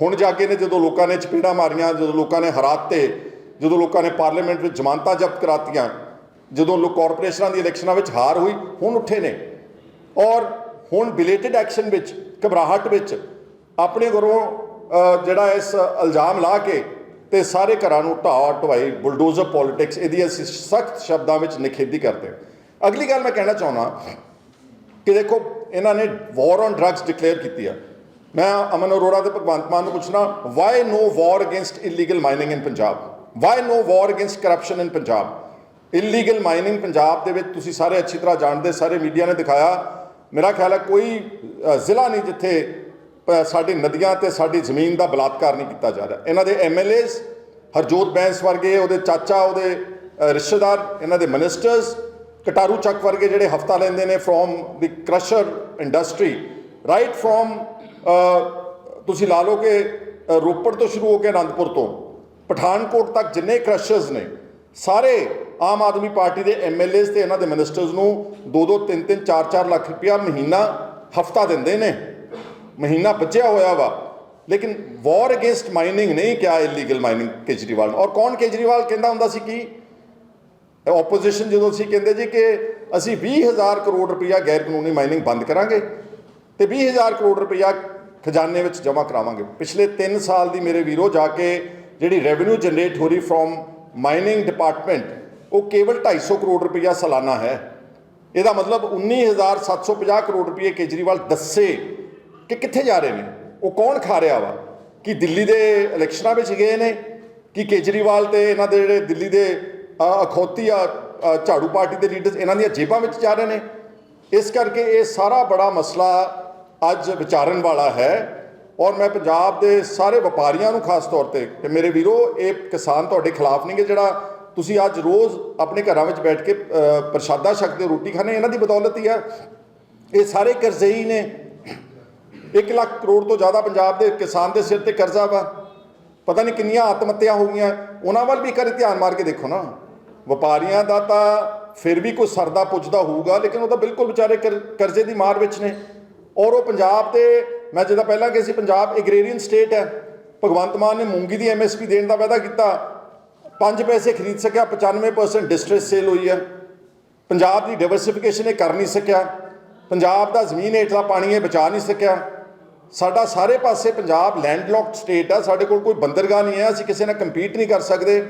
ਹੁਣ ਜਾ ਕੇ ਨੇ ਜਦੋਂ ਲੋਕਾਂ ਨੇ ਚਪੇੜਾ ਮਾਰੀਆਂ, ਜਦੋਂ ਲੋਕਾਂ ਨੇ ਹਰਾਤੇ, ਜਦੋਂ ਲੋਕਾਂ ਨੇ ਪਾਰਲੀਮੈਂਟ ਵਿੱਚ ਜ਼ਮਾਨਤਾਂ ਜ਼ਬਤ ਕਰਾਤੀਆਂ ਜਦੋਂ ਲੋਕ ਕਾਰਪੋਰੇਸ਼ਨਾਂ ਦੀ ਇਲੈਕਸ਼ਨਾਂ ਵਿੱਚ ਹਾਰ ਹੋਈ, ਹੁਣ ਉੱਠੇ ਨੇ। ਔਰ ਹੁਣ ਬਿਲੇਟਡ ਐਕਸ਼ਨ ਵਿੱਚ, ਘਬਰਾਹਟ ਵਿੱਚ ਆਪਣੇ ਘਰੋਂ ਜਿਹੜਾ ਇਸ ਇਲਜ਼ਾਮ ਲਾ ਕੇ ਤੇ ਸਾਰੇ ਘਰਾਂ ਨੂੰ ਢਾਹ ਢਵਾਈ ਬੁਲਡੋਜ਼ਰ ਪੋਲਿਟਿਕਸ ਇਹਦੀ ਅਸੀਂ ਸਖਤ ਸ਼ਬਦਾਂ ਵਿੱਚ ਨਿਖੇਧੀ ਕਰਦੇ ਹਾਂ। ਅਗਲੀ ਗੱਲ ਮੈਂ ਕਹਿਣਾ ਚਾਹੁੰਦਾ ਕਿ ਦੇਖੋ, ਇਹਨਾਂ ਨੇ ਵਾਰ ਔਨ ਡਰੱਗਸ ਡਿਕਲੇਅਰ ਕੀਤੀ ਆ। ਮੈਂ ਅਮਨ ਅਰੋੜਾ ਤੇ ਭਗਵੰਤ ਮਾਨ ਨੂੰ ਪੁੱਛਣਾ why no war against illegal mining in Punjab why no war against corruption in Punjab illegal mining Punjab ਦੇ ਵਿੱਚ ਤੁਸੀਂ ਸਾਰੇ ਅੱਛੀ ਤਰ੍ਹਾਂ ਜਾਣਦੇ, ਸਾਰੇ ਮੀਡੀਆ ਨੇ ਦਿਖਾਇਆ। ਮੇਰਾ ਖਿਆਲ ਹੈ ਕੋਈ ਜ਼ਿਲ੍ਹਾ ਨਹੀਂ ਜਿੱਥੇ ਸਾਡੀ ਨਦੀਆਂ ਤੇ ਸਾਡੀ ਜ਼ਮੀਨ ਦਾ ਬਲਾਤਕਾਰ ਨਹੀਂ ਕੀਤਾ ਜਾ ਰਿਹਾ। ਇਹਨਾਂ ਦੇ ਐਮਐਲਏਜ਼ ਹਰਜੋਤ ਬੈਂਸ ਵਰਗੇ, ਉਹਦੇ ਚਾਚਾ, ਉਹਦੇ ਰਿਸ਼ਤੇਦਾਰ, ਇਹਨਾਂ ਦੇ ਮਿਨਿਸਟਰਸ, ਕਟਾਰੂ ਚੱਕ ਵਰਗੇ ਜਿਹੜੇ ਹਫਤਾ ਲੈਂਦੇ ਨੇ from the crusher industry right from ਤੁਸੀਂ ਲਾ ਲਓ ਕਿ ਰੋਪੜ ਤੋਂ ਸ਼ੁਰੂ ਹੋ ਕੇ ਅਨੰਦਪੁਰ ਤੋਂ, ਪਠਾਨਕੋਟ ਤੱਕ ਜਿੰਨੇ ਕ੍ਰਸ਼ਰਸ ਨੇ, ਸਾਰੇ ਆਮ ਆਦਮੀ ਪਾਰਟੀ ਦੇ ਐਮਐਲਏਜ਼ ਤੇ ਇਹਨਾਂ ਦੇ ਮਿਨਿਸਟਰਸ ਨੂੰ 2-2 3-3 4-4 ਲੱਖ ਰੁਪਇਆ ਮਹੀਨਾ ਹਫਤਾ ਦਿੰਦੇ ਨੇ। ਮਹੀਨਾ ਬਚਿਆ ਹੋਇਆ ਵਾ। ਲੇਕਿਨ ਵਾਰ ਅਗੇਂਸਟ ਮਾਈਨਿੰਗ ਨਹੀਂ ਕਿਹਾ ਇਲੀਗਲ ਮਾਈਨਿੰਗ ਕੇਜਰੀਵਾਲ ਨੇ। ਔਰ ਕੌਣ ਕੇਜਰੀਵਾਲ ਕਹਿੰਦਾ ਹੁੰਦਾ ਸੀ ਕਿ ਆਪੋਜੀਸ਼ਨ ਜਦੋਂ ਅਸੀਂ ਕਹਿੰਦੇ ਜੀ ਕਿ ਅਸੀਂ 20000 ਕਰੋੜ ਰੁਪਇਆ ਗੈਰ ਕਾਨੂੰਨੀ ਮਾਈਨਿੰਗ ਬੰਦ ਕਰਾਂਗੇ ਤੇ 20000 ਕਰੋੜ ਰੁਪਇਆ ਖਜ਼ਾਨੇ ਵਿੱਚ ਜਮ੍ਹਾਂ ਕਰਾਵਾਂਗੇ। ਪਿਛਲੇ 3 ਸਾਲ ਦੀ ਮੇਰੇ ਵੀਰੋ ਜਾ ਕੇ ਜਿਹੜੀ ਰੈਵਨਿਊ ਜਨਰੇਟ ਹੋ ਰਹੀ ਫਰੋਮ ਮਾਈਨਿੰਗ ਡਿਪਾਰਟਮੈਂਟ ਉਹ ਕੇਵਲ 250 ਕਰੋੜ ਰੁਪਇਆ ਸਾਲਾਨਾ ਹੈ। ਇਹਦਾ ਮਤਲਬ 19750 ਕਰੋੜ ਰੁਪਏ ਕੇਜਰੀਵਾਲ ਦੱਸੇ ਕਿ ਕਿੱਥੇ ਜਾ ਰਹੇ ਨੇ। ਉਹ ਕੌਣ ਖਾ ਰਿਹਾ ਵਾ? ਕਿ ਦਿੱਲੀ ਦੇ ਇਲੈਕਸ਼ਨਾਂ ਵਿੱਚ ਗਏ ਨੇ? ਕਿ ਕੇਜਰੀਵਾਲ ਤੇ ਇਹਨਾਂ ਦੇ ਜਿਹੜੇ ਦਿੱਲੀ ਦੇ ਅਖੌਤੀ ਆ ਝਾੜੂ ਪਾਰਟੀ ਦੇ ਲੀਡਰਸ ਇਹਨਾਂ ਦੀਆਂ ਜੇਬਾਂ ਵਿੱਚ ਜਾ ਰਹੇ ਨੇ। ਇਸ ਕਰਕੇ ਇਹ ਸਾਰਾ ਬੜਾ ਮਸਲਾ ਅੱਜ ਵਿਚਾਰਨ ਵਾਲਾ ਹੈ। ਔਰ ਮੈਂ ਪੰਜਾਬ ਦੇ ਸਾਰੇ ਵਪਾਰੀਆਂ ਨੂੰ ਖਾਸ ਤੌਰ ਤੇ ਕਿ ਮੇਰੇ ਵੀਰੋ, ਇਹ ਕਿਸਾਨ ਤੁਹਾਡੇ ਖਿਲਾਫ ਨਹੀਂ ਨਹੀਂਗੇ ਜਿਹੜਾ ਤੁਸੀਂ ਅੱਜ ਰੋਜ਼ ਆਪਣੇ ਘਰਾਂ ਵਿੱਚ ਬੈਠ ਕੇ ਪ੍ਰਸ਼ਾਦਾ ਛਕਦੇ ਰੋਟੀ ਖਾਣੇ ਇਹਨਾਂ ਦੀ ਬਦੌਲਤ ਹੀ ਆ ਇਹ ਸਾਰੇ ਕਰਜ਼ਈ ਨੇ। 1 ਲੱਖ ਕਰੋੜ ਤੋਂ ਜ਼ਿਆਦਾ ਪੰਜਾਬ ਦੇ ਕਿਸਾਨ ਦੇ ਸਿਰ ਤੇ ਕਰਜ਼ਾ ਵਾ। ਪਤਾ ਨਹੀਂ ਕਿੰਨੀਆਂ ਆਤਮ ਹੱਤਿਆ ਹੋ ਗਈਆਂ। ਉਹਨਾਂ ਵੱਲ ਵੀ ਕਰੇ ਧਿਆਨ ਮਾਰ ਕੇ ਦੇਖੋ ਨਾ। ਵਪਾਰੀਆਂ ਦਾ ਤਾਂ ਫਿਰ ਵੀ ਕੋਈ ਸਰਦਾ ਪੁੱਜਦਾ ਹੋਊਗਾ, ਲੇਕਿਨ ਉਹ ਤਾਂ ਬਿਲਕੁਲ ਵਿਚਾਰੇ ਕਰ- ਕਰਜ਼ੇ ਦੀ ਮਾਰ ਵਿੱਚ ਨੇ। ਔਰ ਉਹ ਪੰਜਾਬ 'ਤੇ, ਮੈਂ ਜਿੱਦਾਂ ਪਹਿਲਾਂ ਕਿਹਾ ਸੀ, ਪੰਜਾਬ ਐਗਰੀਰੀਅਨ ਸਟੇਟ ਹੈ। ਭਗਵੰਤ ਮਾਨ ਨੇ ਮੂੰਗੀ ਦੀ ਐਮਐਸਪੀ ਦੇਣ ਦਾ ਵਾਅਦਾ ਕੀਤਾ। 5 ਪੈਸੇ ਖਰੀਦ ਸਕਿਆ 95% ਡਿਸਟ੍ਰੈਸ ਸੇਲ ਹੋਈ ਹੈ। ਪੰਜਾਬ ਦੀ ਡਾਈਵਰਸਿਫਿਕੇਸ਼ਨ ਇਹ ਕਰ ਨਹੀਂ ਸਕਿਆ। ਪੰਜਾਬ ਦਾ ਜ਼ਮੀਨ ਹੇਠਲਾ ਪਾਣੀ ਇਹ ਬਚਾ ਨਹੀਂ ਸਕਿਆ। ਸਾਡਾ ਸਾਰੇ ਪਾਸੇ ਪੰਜਾਬ ਲੈਂਡਲੌਕਡ ਸਟੇਟ ਆ, ਸਾਡੇ ਕੋਲ ਕੋਈ ਬੰਦਰਗਾਹ ਨਹੀਂ ਹੈ, ਅਸੀਂ ਕਿਸੇ ਨਾਲ ਕੰਪੀਟ ਨਹੀਂ ਕਰ ਸਕਦੇ।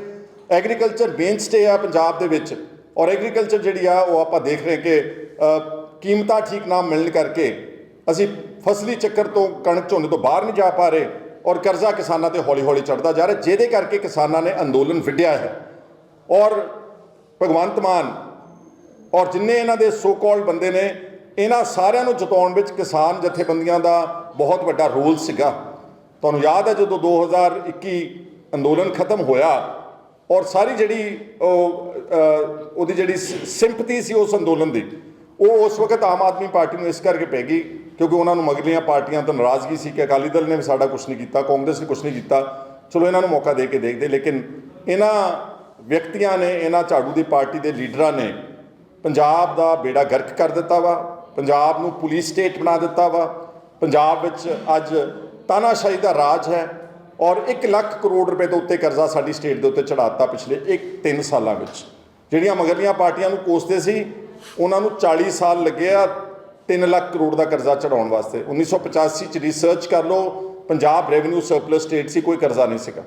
ਐਗਰੀਕਲਚਰ ਮੇਨ ਸਟੇ ਆ ਪੰਜਾਬ ਦੇ ਵਿੱਚ। ਔਰ ਐਗਰੀਕਲਚਰ ਜਿਹੜੀ ਆ, ਉਹ ਆਪਾਂ ਦੇਖ ਰਹੇ ਕਿ ਕੀਮਤਾਂ ਠੀਕ ਨਾ ਮਿਲਣ ਕਰਕੇ ਅਸੀਂ ਫਸਲੀ ਚੱਕਰ ਤੋਂ ਕਣਕ ਝੋਨੇ ਤੋਂ ਬਾਹਰ ਨਹੀਂ ਜਾ ਪਾ ਰਹੇ। ਔਰ ਕਰਜ਼ਾ ਕਿਸਾਨਾਂ ਤੇ ਹੌਲੀ-ਹੌਲੀ ਚੜਦਾ ਜਾ ਰਿਹਾ, ਜਿਹਦੇ ਕਰਕੇ ਕਿਸਾਨਾਂ ਨੇ ਅੰਦੋਲਨ ਵਿੱਢਿਆ ਹੈ। ਔਰ ਭਗਵੰਤ ਮਾਨ ਔਰ ਜਿੰਨੇ ਇਹਨਾਂ ਦੇ ਸੋ ਕਾਲਡ ਬੰਦੇ ਨੇ, ਇਹਨਾਂ ਸਾਰਿਆਂ ਨੂੰ ਜਤਾਉਣ ਵਿੱਚ ਕਿਸਾਨ ਜਥੇਬੰਦੀਆਂ ਦਾ ਬਹੁਤ ਵੱਡਾ ਰੋਲ ਸੀਗਾ। ਤੁਹਾਨੂੰ ਯਾਦ ਹੈ ਜਦੋਂ 2021 ਅੰਦੋਲਨ ਖਤਮ ਹੋਇਆ ਔਰ ਸਾਰੀ ਜਿਹੜੀ ਉਹ ਉਹਦੀ ਜਿਹੜੀ ਸਿੰਪਥੀ ਸੀ ਉਸ ਅੰਦੋਲਨ ਦੀ, ਉਹ ਉਸ ਵਕਤ ਆਮ ਆਦਮੀ ਪਾਰਟੀ ਨੂੰ ਇਸ ਕਰਕੇ ਪੈ ਗਈ ਕਿਉਂਕਿ ਉਹਨਾਂ ਨੂੰ ਮਗਰਲੀਆਂ ਪਾਰਟੀਆਂ ਤੋਂ ਨਾਰਾਜ਼ਗੀ ਸੀ ਕਿ ਅਕਾਲੀ ਦਲ ਨੇ ਵੀ ਸਾਡਾ ਕੁਝ ਨਹੀਂ ਕੀਤਾ, ਕਾਂਗਰਸ ਨੇ ਕੁਝ ਨਹੀਂ ਕੀਤਾ। ਚਲੋ, ਇਹਨਾਂ ਨੂੰ ਮੌਕਾ ਦੇ ਕੇ ਦੇਖਦੇ, ਲੇਕਿਨ ਇਹਨਾਂ ਵਿਅਕਤੀਆਂ ਨੇ, ਇਹਨਾਂ ਝਾੜੂ ਦੀ ਪਾਰਟੀ ਦੇ ਲੀਡਰਾਂ ਨੇ ਪੰਜਾਬ ਦਾ ਬੇੜਾ ਗਰਕ ਕਰ ਦਿੱਤਾ ਵਾ, ਪੰਜਾਬ ਨੂੰ ਪੁਲਿਸ ਸਟੇਟ ਬਣਾ ਦਿੱਤਾ ਵਾ। ਪੰਜਾਬ ਵਿੱਚ ਅੱਜ ਤਾਨਾਸ਼ਾਹੀ ਦਾ ਰਾਜ ਹੈ ਔਰ 1 ਲੱਖ ਕਰੋੜ ਰੁਪਏ ਤੋਂ ਉੱਤੇ ਕਰਜ਼ਾ ਸਾਡੀ ਸਟੇਟ ਦੇ ਉੱਤੇ ਚੜਾਤਾ ਪਿਛਲੇ 1 3 ਸਾਲਾਂ ਵਿੱਚ। ਜਿਹੜੀਆਂ ਮਗਰਲੀਆਂ ਪਾਰਟੀਆਂ ਨੂੰ ਕੋਸਦੇ ਸੀ, ਉਹਨਾਂ ਨੂੰ 40 ਸਾਲ ਲੱਗਿਆ 3 ਲੱਖ ਕਰੋੜ ਦਾ ਕਰਜ਼ਾ ਚੜਾਉਣ ਵਾਸਤੇ। 1985 ਚ ਰਿਸਰਚ ਕਰ ਲਓ, ਪੰਜਾਬ ਰੈਵਨਿਊ ਸਰਪਲਸ ਸਟੇਟ ਸੀ, ਕੋਈ ਕਰਜ਼ਾ ਨਹੀਂ ਸੀਗਾ।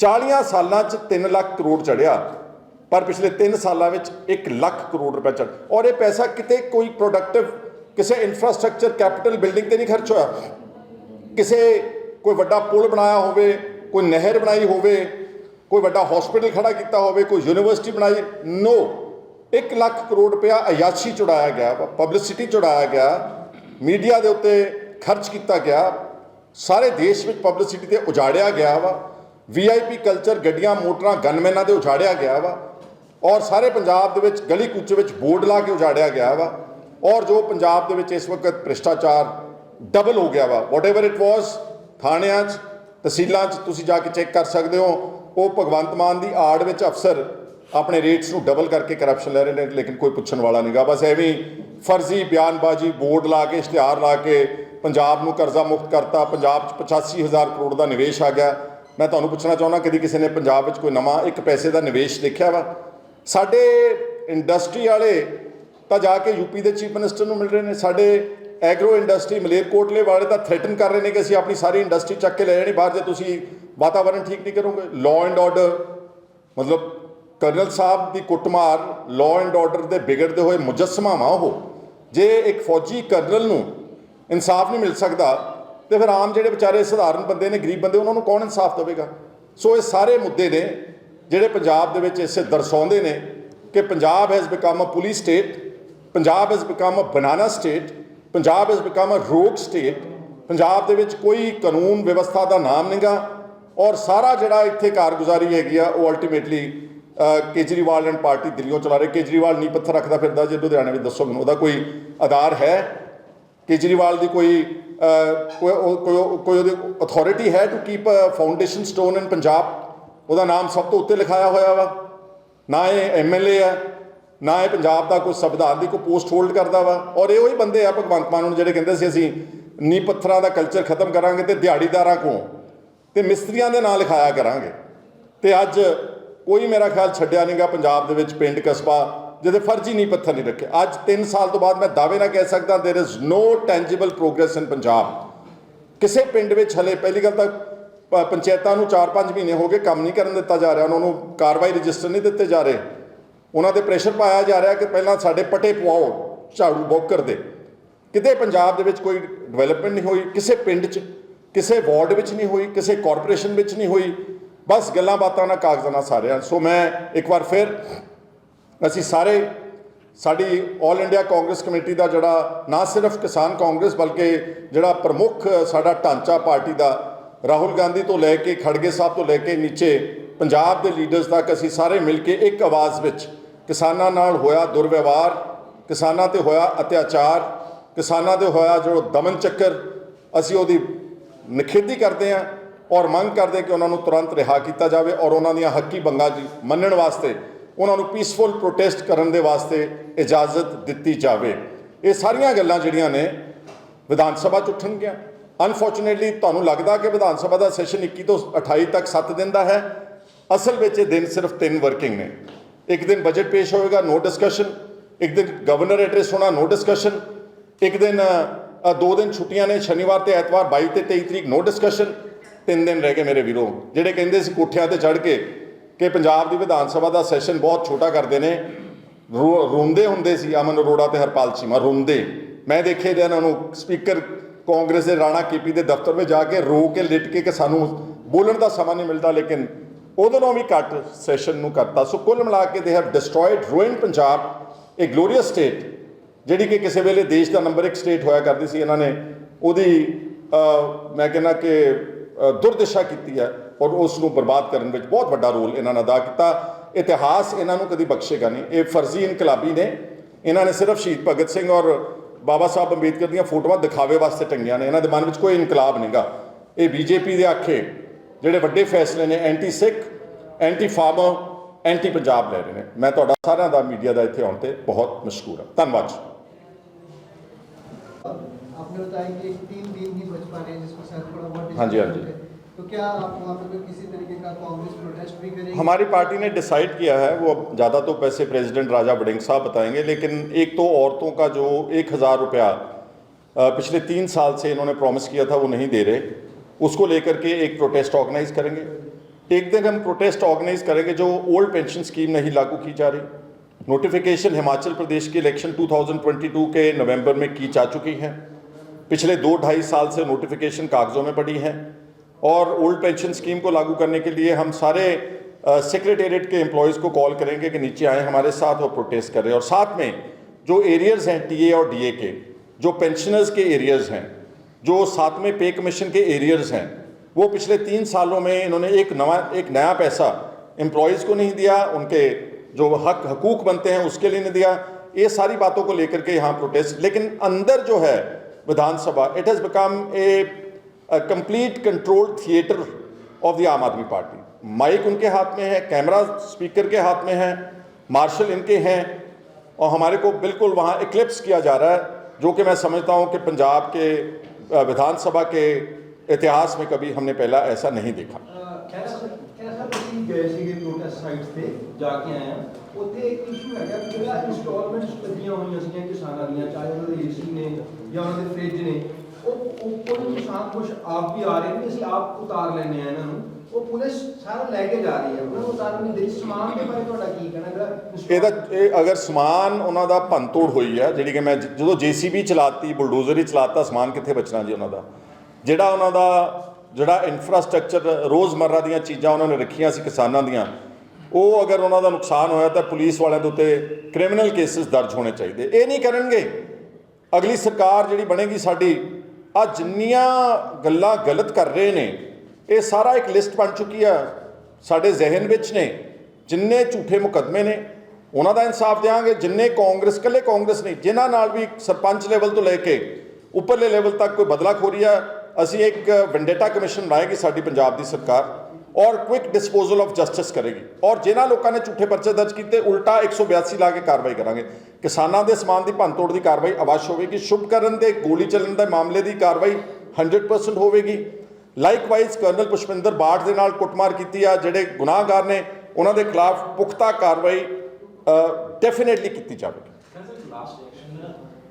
40 ਸਾਲਾਂ ਚ 3 ਲੱਖ ਕਰੋੜ ਚੜਿਆ ਪਰ ਪਿਛਲੇ 3 ਸਾਲਾਂ ਵਿੱਚ 1 ਲੱਖ ਕਰੋੜ ਰੁਪਏ ਚੜ ਔਰ ਇਹ ਪੈਸਾ ਕਿਤੇ ਕੋਈ ਪ੍ਰੋਡਕਟਿਵ ਕਿਸੇ ਇਨਫਰਾਸਟ੍ਰਕਚਰ ਕੈਪੀਟਲ ਬਿਲਡਿੰਗ ਤੇ ਨਹੀਂ ਖਰਚ ਹੋਇਆ। ਕਿਸੇ ਕੋਈ ਵੱਡਾ ਪੁਲ ਬਣਾਇਆ ਹੋਵੇ, ਕੋਈ ਨਹਿਰ ਬਣਾਈ ਹੋਵੇ, ਕੋਈ ਵੱਡਾ ਹਸਪੀਟਲ ਖੜਾ ਕੀਤਾ ਹੋਵੇ, ਕੋਈ ਯੂਨੀਵਰਸਿਟੀ ਬਣਾਈ ਨੋ 1 ਲੱਖ ਕਰੋੜ ਰੁਪਇਆ ਅਯਾਸ਼ੀ ਚੁੜਾਇਆ ਗਿਆ ਪਬਲਿਸਿਟੀ ਚੁੜਾਇਆ ਗਿਆ ਮੀਡੀਆ ਦੇ ਉੱਤੇ ਖਰਚ ਕੀਤਾ ਗਿਆ, ਸਾਰੇ ਦੇਸ਼ ਵਿੱਚ ਪਬਲਿਸਿਟੀ ਤੇ ਉਜਾੜਿਆ ਗਿਆ ਵਾ ਵੀਆਈਪੀ ਕਲਚਰ ਗੱਡੀਆਂ, ਮੋਟਰਾਂ ਗਨਮੈਨਾਂ ਦੇ ਉਜਾੜਿਆ ਗਿਆ ਵਾ, ਔਰ ਸਾਰੇ ਪੰਜਾਬ ਦੇ ਵਿੱਚ ਗਲੀ ਕੂਚੇ ਵਿੱਚ ਬੋਰਡ ਲਾ ਕੇ ਉਜਾੜਿਆ ਗਿਆ ਵਾ, ਔਰ ਜੋ ਪੰਜਾਬ ਦੇ ਵਿੱਚ ਇਸ ਵਕਤ ਭ੍ਰਿਸ਼ਟਾਚਾਰ ਡਬਲ ਹੋ ਗਿਆ ਵਾ ਵਾਟਐਵਰ ਇਟ ਵਾਸ ਥਾਣਿਆਂ 'ਚ, ਤਹਿਸੀਲਾਂ 'ਚ ਤੁਸੀਂ ਜਾ ਕੇ ਚੈੱਕ ਕਰ ਸਕਦੇ ਹੋ, ਉਹ ਭਗਵੰਤ ਮਾਨ ਦੀ ਆੜ ਵਿੱਚ ਅਫਸਰ ਆਪਣੇ ਰੇਟਸ ਨੂੰ ਡਬਲ ਕਰਕੇ ਕਰਪਸ਼ਨ ਲੈ ਰਹੇ ਨੇ, ਲੇਕਿਨ ਕੋਈ ਪੁੱਛਣ ਵਾਲਾ ਨਹੀਂਗਾ ਬਸ ਐਵੇਂ ਫਰਜ਼ੀ ਬਿਆਨਬਾਜ਼ੀ, ਬੋਰਡ ਲਾ ਕੇ, ਇਸ਼ਤਿਹਾਰ ਲਾ ਕੇ, ਪੰਜਾਬ ਨੂੰ ਕਰਜ਼ਾ ਮੁਕਤ ਕਰਤਾ, ਪੰਜਾਬ 'ਚ 85000 ਕਰੋੜ ਦਾ ਨਿਵੇਸ਼ ਆ ਗਿਆ। ਮੈਂ ਤੁਹਾਨੂੰ ਪੁੱਛਣਾ ਚਾਹੁੰਦਾ, ਕਦੀ ਕਿਸੇ ਨੇ ਪੰਜਾਬ ਵਿੱਚ ਕੋਈ ਨਵਾਂ ਇੱਕ ਪੈਸੇ ਦਾ ਨਿਵੇਸ਼ ਦੇਖਿਆ ਵਾ? ਸਾਡੇ ਇੰਡਸਟਰੀ ਵਾਲੇ ਤਾਂ ਜਾ ਕੇ ਯੂਪੀ ਦੇ ਚੀਫ ਮਿਨਿਸਟਰ ਨੂੰ ਮਿਲ ਰਹੇ ਨੇ। ਸਾਡੇ ਐਗਰੋ ਇੰਡਸਟਰੀ ਮਲੇਰਕੋਟਲੇ ਵਾਲੇ ਤਾਂ ਥ੍ਰੈਟਨ ਕਰ ਰਹੇ ਨੇ ਕਿ ਅਸੀਂ ਆਪਣੀ ਸਾਰੀ ਇੰਡਸਟਰੀ ਚੱਕ ਕੇ ਲੈ ਜਾਣੀ, ਬਾਹਰ ਜੇ ਤੁਸੀਂ ਵਾਤਾਵਰਣ ਠੀਕ ਨਹੀਂ ਕਰੋਗੇ। ਲਾਅ ਐਂਡ ਆਰਡਰ ਮਤਲਬ ਕਰਨਲ ਸਾਹਿਬ ਦੀ ਕੁੱਟਮਾਰ ਲਾਅ ਐਂਡ ਆਰਡਰ ਦੇ ਵਿਗੜਦੇ ਹੋਏ ਮੁਜੱਸਮਾ ਵਾ ਉਹ। ਜੇ ਇੱਕ ਫੌਜੀ ਕਰਨਲ ਨੂੰ ਇਨਸਾਫ ਨਹੀਂ ਮਿਲ ਸਕਦਾ, ਤੇ ਫਿਰ ਆਮ ਜਿਹੜੇ ਵਿਚਾਰੇ ਸਧਾਰਨ ਬੰਦੇ ਨੇ, ਗਰੀਬ ਬੰਦੇ, ਉਹਨਾਂ ਨੂੰ ਕੌਣ ਇਨਸਾਫ ਦੇਵੇਗਾ? ਸੋ ਇਹ ਸਾਰੇ ਮੁੱਦੇ ਨੇ ਜਿਹੜੇ ਪੰਜਾਬ ਦੇ ਵਿੱਚ ਇਸੇ ਦਰਸਾਉਂਦੇ ਨੇ ਕਿ Punjab has become a police state Punjab has become a banana state Punjab has become a rogue state Punjab ਦੇ ਵਿੱਚ ਕੋਈ ਕਾਨੂੰਨ ਵਿਵਸਥਾ ਦਾ ਨਾਮ ਨਹੀਂਗਾ ਔਰ ਸਾਰਾ ਜਿਹੜਾ ਇੱਥੇ ਕਾਰਗੁਜ਼ਾਰੀ ਹੈਗੀ ਆ, ਉਹ ਅਲਟੀਮੇਟਲੀ ਕੇਜਰੀਵਾਲ ਐਂਡ ਪਾਰਟੀ ਦਿੱਲੀੋਂ ਚਲਾ ਰਹੇ। ਕੇਜਰੀਵਾਲ ਨੀ ਪੱਥਰ ਰੱਖਦਾ ਫਿਰਦਾ, ਜੇ ਲੁਧਿਆਣੇ ਵਿੱਚ ਦੱਸੋ ਮੈਨੂੰ, ਉਹਦਾ ਕੋਈ ਆਧਾਰ ਹੈ? ਕੇਜਰੀਵਾਲ ਦੀ ਕੋਈ ਕੋਈ ਕੋਈ ਉਹਦੀ ਅਥਾਰਟੀ ਹੈ to keep foundation stone in Punjab ਉਹਦਾ ਨਾਮ ਸਭ ਤੋਂ ਉੱਤੇ ਲਿਖਾਇਆ ਹੋਇਆ ਵਾ। ਨਾ ਇਹ ਐਮਐਲਏ ਹੈ, ਨਾ ਇਹ ਪੰਜਾਬ ਦਾ ਕੋਈ ਸੰਵਿਧਾਨ ਦੀ ਕੋਈ ਪੋਸਟ ਹੋਲਡ ਕਰਦਾ ਵਾ। ਔਰ ਇਹ ਉਹੀ ਬੰਦੇ ਆ ਭਗਵੰਤ ਮਾਨ ਨੂੰ ਜਿਹੜੇ ਕਹਿੰਦੇ ਸੀ ਅਸੀਂ ਨੀ ਪੱਥਰਾਂ ਦਾ ਕਲਚਰ ਖਤਮ ਕਰਾਂਗੇ ਤੇ ਦਿਹਾੜੀਦਾਰਾਂ ਕੋ ਤੇ ਮਿਸਤਰੀਆਂ ਦੇ ਨਾਂ ਲਿਖਾਇਆ ਕਰਾਂਗੇ। ਤੇ ਅੱਜ ਕੋਈ ਮੇਰਾ ਖਿਆਲ ਛੱਡਿਆ ਨਹੀਂਗਾ ਪੰਜਾਬ ਦੇ ਵਿੱਚ ਪਿੰਡ ਕਸਬਾ ਜਿਹਦੇ ਫਰਜ਼ੀ ਨਹੀਂ ਪੱਥਰ ਨਹੀਂ ਰੱਖੇ ਅੱਜ 3 ਸਾਲ ਤੋਂ ਬਾਅਦ ਮੈਂ ਦਾਅਵੇ ਨਾਲ ਕਹਿ ਸਕਦਾ there is no tangible progress in Punjab ਕਿਸੇ ਪਿੰਡ ਵਿੱਚ ਹਲੇ ਪਹਿਲੀ ਗੱਲ ਤਾਂ ਪ- ਪੰਚਾਇਤਾਂ ਨੂੰ 4-5 ਮਹੀਨੇ ਹੋ ਗਏ ਕੰਮ ਨਹੀਂ ਕਰਨ ਦਿੱਤਾ ਜਾ ਰਿਹਾ ਉਹਨਾਂ ਨੂੰ ਕਾਰਵਾਈ ਰਜਿਸਟਰ ਨਹੀਂ ਦਿੱਤੇ ਜਾ ਰਹੇ ਉਹਨਾਂ ਤੇ ਪ੍ਰੈਸ਼ਰ ਪਾਇਆ ਜਾ ਰਿਹਾ ਕਿ ਪਹਿਲਾਂ ਸਾਡੇ ਪਟੇ ਪਵਾਓ ਝਾੜੂ ਬੋਕਰ ਦੇ ਕਿਤੇ ਪੰਜਾਬ ਦੇ ਵਿੱਚ ਕੋਈ ਡਿਵੈਲਪਮੈਂਟ ਨਹੀਂ ਹੋਈ ਕਿਸੇ ਪਿੰਡ 'ਚ ਕਿਸੇ ਵਾਰਡ ਵਿੱਚ ਨਹੀਂ ਹੋਈ ਕਿਸੇ ਕਾਰਪੋਰੇਸ਼ਨ ਵਿੱਚ ਨਹੀਂ ਹੋਈ ਬਸ ਗੱਲਾਂ ਬਾਤਾਂ ਨਾਲ ਕਾਗਜ਼ਾਂ ਨਾਲ ਸਾਰਿਆਂ ਸੋ ਮੈਂ ਇੱਕ ਵਾਰ ਫਿਰ ਅਸੀਂ ਸਾਰੇ, ਸਾਡੀ 올 ਇੰਡੀਆ ਕਾਂਗਰਸ ਕਮੇਟੀ ਦਾ ਜਿਹੜਾ ਨਾ ਸਿਰਫ ਕਿਸਾਨ ਕਾਂਗਰਸ ਬਲਕਿ ਜਿਹੜਾ ਪ੍ਰਮੁੱਖ ਸਾਡਾ ਢਾਂਚਾ ਪਾਰਟੀ ਦਾ ਰਾਹੁਲ ਗਾਂਧੀ ਤੋਂ ਲੈ ਕੇ ਖੜਗੇ ਸਾਹਿਬ ਤੋਂ ਲੈ ਕੇ ਨੀਚੇ ਪੰਜਾਬ ਦੇ ਲੀਡਰਸ ਤੱਕ ਅਸੀਂ ਸਾਰੇ ਮਿਲ ਕੇ ਇੱਕ ਆਵਾਜ਼ ਵਿੱਚ ਕਿਸਾਨਾਂ ਨਾਲ ਹੋਇਆ ਦੁਰਵਿਵਹਾਰ, ਕਿਸਾਨਾਂ ਤੇ ਹੋਇਆ ਅਤਿਆਚਾਰ, ਕਿਸਾਨਾਂ ਤੇ ਹੋਇਆ ਜੋ ਦਮਨ ਚੱਕਰ, ਅਸੀਂ ਉਹਦੀ ਨਿਖੇਧੀ ਕਰਦੇ ਹਾਂ। ਔਰ ਮੰਗ ਕਰਦੇ ਕਿ ਉਹਨਾਂ ਨੂੰ ਤੁਰੰਤ ਰਿਹਾ ਕੀਤਾ ਜਾਵੇ ਔਰ ਉਹਨਾਂ ਦੀਆਂ ਹੱਕੀ ਮੰਗਾਂ ਮੰਨਣ ਵਾਸਤੇ ਉਹਨਾਂ ਨੂੰ ਪੀਸਫੁਲ ਪ੍ਰੋਟੈਸਟ ਕਰਨ ਦੇ ਵਾਸਤੇ ਇਜਾਜ਼ਤ ਦਿੱਤੀ ਜਾਵੇ। ਇਹ ਸਾਰੀਆਂ ਗੱਲਾਂ ਜਿਹੜੀਆਂ ਨੇ ਵਿਧਾਨ ਸਭਾ 'ਚ ਉੱਠਣਗੀਆਂ। ਅਨਫੋਰਚੂਨੇਟਲੀ ਤੁਹਾਨੂੰ ਲੱਗਦਾ ਕਿ ਵਿਧਾਨ ਸਭਾ ਦਾ ਸੈਸ਼ਨ 21 ਤੋਂ 28 ਤੱਕ 7 ਦਿਨ ਦਾ ਹੈ। ਅਸਲ ਵਿੱਚ ਇਹ ਦਿਨ ਸਿਰਫ 3 ਵਰਕਿੰਗ ਨੇ। ਇੱਕ ਦਿਨ ਬਜਟ ਪੇਸ਼ ਹੋਏਗਾ ਨੋ ਡਿਸਕਸ਼ਨ ਇੱਕ ਦਿਨ ਗਵਰਨਰ ਐਡਰੈਸ ਹੋਣਾ ਨੋ ਡਿਸਕਸ਼ਨ ਇੱਕ ਦਿਨ ਦੋ ਦਿਨ ਛੁੱਟੀਆਂ ਨੇ, ਸ਼ਨੀਵਾਰ ਤੇ ਐਤਵਾਰ 22 ਤੇ 23 ਤਰੀਕ ਨੋ ਡਿਸਕਸ਼ਨ ਤਿੰਨ ਦਿਨ ਰਹਿ ਗਏ ਮੇਰੇ ਵੀਰੋ। ਜਿਹੜੇ ਕਹਿੰਦੇ ਸੀ ਕੋਠਿਆਂ ਤੇ ਚੜ ਕੇ ਕਿ ਪੰਜਾਬ ਦੀ ਵਿਧਾਨ ਸਭਾ ਦਾ ਸੈਸ਼ਨ ਬਹੁਤ ਛੋਟਾ ਕਰਦੇ ਨੇ, ਰੋ- ਰੋਂਦੇ ਹੁੰਦੇ ਸੀ ਅਮਨ ਅਰੋੜਾ ਤੇ ਹਰਪਾਲ ਚੀਮਾ, ਰੋਂਦੇ। ਮੈਂ ਦੇਖੇ ਦੇ ਇਹਨਾਂ ਨੂੰ ਸਪੀਕਰ ਕਾਂਗਰਸ ਦੇ ਰਾਣਾ ਕੀਪੀ ਦੇ ਦਫ਼ਤਰ ਵਿੱਚ ਜਾ ਕੇ ਰੋ ਕੇ, ਲਿਟ ਕੇ ਕਿ ਸਾਨੂੰ ਬੋਲਣ ਦਾ ਸਮਾਂ ਨਹੀਂ ਮਿਲਦਾ, ਲੇਕਿਨ ਉਦੋਂ ਨਾਲੋਂ ਵੀ ਘੱਟ ਸੈਸ਼ਨ ਨੂੰ ਕਰਤਾ। ਸੋ ਕੁੱਲ ਮਿਲਾ ਕੇ ਦੇ ਹੈਵ ਡਿਸਟਰੋਇਡ ਰੂਇਨ ਪੰਜਾਬ ਇਹ ਗਲੋਰੀਅਸ ਸਟੇਟ ਜਿਹੜੀ ਕਿ ਕਿਸੇ ਵੇਲੇ ਦੇਸ਼ ਦਾ ਨੰਬਰ 1 ਸਟੇਟ ਹੋਇਆ ਕਰਦੀ ਸੀ। ਇਹਨਾਂ ਨੇ ਉਹਦੀ ਮੈਂ ਕਹਿੰਦਾ ਕਿ ਦੁਰਦਿਸ਼ਾ ਕੀਤੀ ਹੈ ਔਰ ਉਸ ਨੂੰ ਬਰਬਾਦ ਕਰਨ ਵਿੱਚ ਬਹੁਤ ਵੱਡਾ ਰੋਲ ਇਹਨਾਂ ਨੇ ਅਦਾ ਕੀਤਾ। ਇਤਿਹਾਸ ਇਹਨਾਂ ਨੂੰ ਕਦੀ ਬਖਸ਼ੇਗਾ ਨਹੀਂ। ਇਹ ਫਰਜ਼ੀ ਇਨਕਲਾਬੀ ਨੇ। ਇਹਨਾਂ ਨੇ ਸਿਰਫ ਸ਼ਹੀਦ ਭਗਤ ਸਿੰਘ ਔਰ ਬਾਬਾ ਸਾਹਿਬ ਅੰਬੇਦਕਰ ਦੀਆਂ ਫੋਟੋਆਂ ਦਿਖਾਵੇ ਵਾਸਤੇ ਟੰਗੀਆਂ ਨੇ। ਇਹਨਾਂ ਦੇ ਮਨ ਵਿੱਚ ਕੋਈ ਇਨਕਲਾਬ ਨਹੀਂਗਾ। ਇਹ ਬੀਜੇਪੀ ਦੇ ਆਖੇ ਜਿਹੜੇ ਵੱਡੇ ਫੈਸਲੇ ਨੇ anti Sikh anti farmer anti Punjab ਲੈ ਰਹੇ ਨੇ। ਮੈਂ ਤੁਹਾਡਾ ਸਾਰਿਆਂ ਦਾ ਮੀਡੀਆ ਦਾ ਇੱਥੇ ਆਉਣ ਤੇ ਬਹੁਤ ਮਸ਼ਕੂਰ ਹਾਂ। ਧੰਨਵਾਦ ਜੀ। आपने बताया कि तीन दिन ही बच पा रहे हैं शायद थोड़ा बहुत हाँ जी, हाँ जी। तो क्या आप वहाँ पे किसी तरीके का कांग्रेस प्रोटेस्ट भी करेगी? हमारी पार्टी ने डिसाइड किया है वो अब ज़्यादा तो पैसे प्रेसिडेंट राजा बडिंग साहब बताएँगे लेकिन एक तो औरतों का जो एक हज़ार रुपया पिछले तीन साल से इन्होंने प्रॉमिस किया था वो नहीं दे रहे। उसको लेकर के एक प्रोटेस्ट ऑर्गेनाइज करेंगे। एक दिन हम प्रोटेस्ट ऑर्गेनाइज करेंगे जो ओल्ड पेंशन स्कीम नहीं लागू की जा रही। नोटिफिकेशन हिमाचल प्रदेश के इलेक्शन 2022 के नवंबर में की जा चुकी है। पिछले दो ढाई साल से नोटिफिकेशन कागजों में पड़ी है और ओल्ड पेंशन स्कीम को लागू करने के लिए हम सारे सेक्रेटेरिएट के एम्प्लॉयज़ को कॉल करेंगे कि नीचे आए, हमारे साथ और प्रोटेस्ट करें और साथ में जो एरियर्स हैं टीए और डीए के, जो पेंशनर्स के एरियर्स हैं, जो सातवें पे कमीशन के एरियर्स हैं, वो पिछले तीन सालों में इन्होंने एक नवा, एक नया पैसा एम्प्लॉयज़ को नहीं दिया, उनके जो हक, हकूक बनते हैं उसके लिए नहीं दिया। ये सारी बातों को लेकर के यहाँ प्रोटेस्ट लेकिन अंदर जो है Vidhan Sabha it has become a a control theatre of the Aam Aadmi Party mic उनके हाथ में है कैमरा स्पीकर के हाथ में है मार्शल इनके हैं और हमारे को बिल्कुल वहाँ इक्लिप्स किया जा रहा है जो कि मैं समझता हूँ कि पंजाब के विधानसभा के इतिहास में कभी हमने पहला ऐसा नहीं देखा। आ, कैसा, कैसा ਉੱਥੇ ਇੱਕ ਇਸ਼ੂ ਹੈਗਾ ਕਿ ਜਿਹੜਾ ਇੰਸਟਾਲਮੈਂਟਸ ਲੱਗੀਆਂ ਹੋਈਆਂ ਸੀਗੀਆਂ ਕਿਸਾਨਾਂ ਦੀਆਂ, ਚਾਹੇ ਉਹਨਾਂ ਦੇ ਏਸੀ ਨੇ ਜਾਂ ਉਹਨਾਂ ਦੇ ਫ੍ਰਿਜ ਨੇ, ਉਹ ਉਹ ਕਿਸਾਨ ਕੁਝ ਆਪ ਵੀ ਆ ਰਹੇ ਨੇ ਅਸੀਂ ਆਪ ਉਤਾਰ ਲੈਣੇ ਆ ਇਹਨਾਂ ਨੂੰ। ਉਹ ਪੁਲਿਸ ਸਾਰਾ ਲੈ ਕੇ ਜਾ ਰਹੀ ਹੈ ਉਹਨਾਂ ਨੂੰ ਉਤਾਰਨ ਨਹੀਂ ਦੇ ਸਮਾਨ ਦੇ ਬਾਰੇ ਤੁਹਾਡਾ ਕੀ ਕਹਿਣਾ ਜਿਹੜਾ ਇਹਦਾ ਇਹ ਅਗਰ ਸਮਾਨ ਉਹਨਾਂ ਦਾ ਭੰਨਤੋੜ ਹੋਈ ਹੈ, ਜਿਹੜੀ ਕਿ ਮੈਂ ਜ- ਜਦੋਂ ਜੀਸੀਬੀ ਚਲਾਤੀ, ਬੁਲਡੋਜ਼ਰ ਹੀ ਚਲਾਤਾ, ਸਮਾਨ ਕਿੱਥੇ ਬਚਣਾ ਜੀ ਉਹਨਾਂ ਦਾ? ਜਿਹੜਾ ਉਹਨਾਂ ਦਾ, ਜਿਹੜਾ ਇਨਫਰਾਸਟ੍ਰਕਚਰ ਰੋਜ਼ਮਰਰਾ ਦੀਆਂ ਚੀਜ਼ਾਂ ਉਹਨਾਂ ਨੇ ਰੱਖੀਆਂ ਸੀ ਕਿਸਾਨਾਂ ਦੀਆਂ ਉਹ ਅਗਰ ਉਹਨਾਂ ਦਾ ਨੁਕਸਾਨ ਹੋਇਆ ਤਾਂ ਪੁਲਿਸ ਵਾਲਿਆਂ ਦੇ ਉੱਤੇ ਕ੍ਰਿਮੀਨਲ ਕੇਸਿਸ ਦਰਜ ਹੋਣੇ ਚਾਹੀਦੇ। ਇਹ ਨਹੀਂ ਕਰਨਗੇ। ਅਗਲੀ ਸਰਕਾਰ ਜਿਹੜੀ ਬਣੇਗੀ ਸਾਡੀ ਆ ਜਿੰਨੀਆਂ ਗੱਲਾਂ ਗਲਤ ਕਰ ਰਹੇ ਨੇ, ਇਹ ਸਾਰਾ ਇੱਕ ਲਿਸਟ ਬਣ ਚੁੱਕੀ ਆ ਸਾਡੇ ਜ਼ਿਹਨ ਵਿੱਚ ਨੇ। ਜਿੰਨੇ ਝੂਠੇ ਮੁਕੱਦਮੇ ਨੇ, ਉਹਨਾਂ ਦਾ ਇਨਸਾਫ ਦੇਵਾਂਗੇ ਜਿੰਨੇ ਕਾਂਗਰਸ ਕੱਲੇ ਕਾਂਗਰਸ ਨਹੀਂ, ਜਿਨ੍ਹਾਂ ਨਾਲ ਵੀ ਸਰਪੰਚ ਲੈਵਲ ਤੋਂ ਲੈ ਕੇ ਉੱਪਰਲੇ ਲੈਵਲ ਤੱਕ ਕੋਈ ਬਦਲਾਖੋਰੀ ਆ, ਅਸੀਂ ਇੱਕ ਵੈਂਡੇਟਾ ਕਮਿਸ਼ਨ ਬਣਾਏਗੀ ਸਾਡੀ ਪੰਜਾਬ ਦੀ ਸਰਕਾਰ। ਔਰ ਕੁਇਕ ਡਿਸਪੋਜ਼ਲ ਆਫ ਜਸਟਿਸ ਕਰੇਗੀ। ਔਰ ਜਿਨ੍ਹਾਂ ਲੋਕਾਂ ਨੇ ਝੂਠੇ ਪਰਚੇ ਦਰਜ ਕੀਤੇ, ਉਲਟਾ 182 ਲਾ ਕੇ ਕਾਰਵਾਈ ਕਰਾਂਗੇ। ਕਿਸਾਨਾਂ ਦੇ ਸਮਾਨ ਦੀ ਭੰਨਤੋੜ ਦੀ ਕਾਰਵਾਈ ਅਵਸ਼ ਹੋਵੇਗੀ। ਸ਼ੁਭਕਰਨ ਦੇ, ਗੋਲੀ ਚੱਲਣ ਦੇ ਮਾਮਲੇ ਦੀ ਕਾਰਵਾਈ 100% ਹੋਵੇਗੀ। ਲਾਈਕਵਾਈਜ਼ ਕਰਨਲ ਪੁਸ਼ਪਿੰਦਰ ਬਾਠ ਦੇ ਨਾਲ ਕੁੱਟਮਾਰ ਕੀਤੀ ਆ, ਜਿਹੜੇ ਗੁਨਾਹਗਾਰ ਨੇ, ਉਹਨਾਂ ਦੇ ਖਿਲਾਫ ਪੁਖਤਾ ਕਾਰਵਾਈ ਡੈਫੀਨੇਟਲੀ ਕੀਤੀ ਜਾਵੇਗੀ।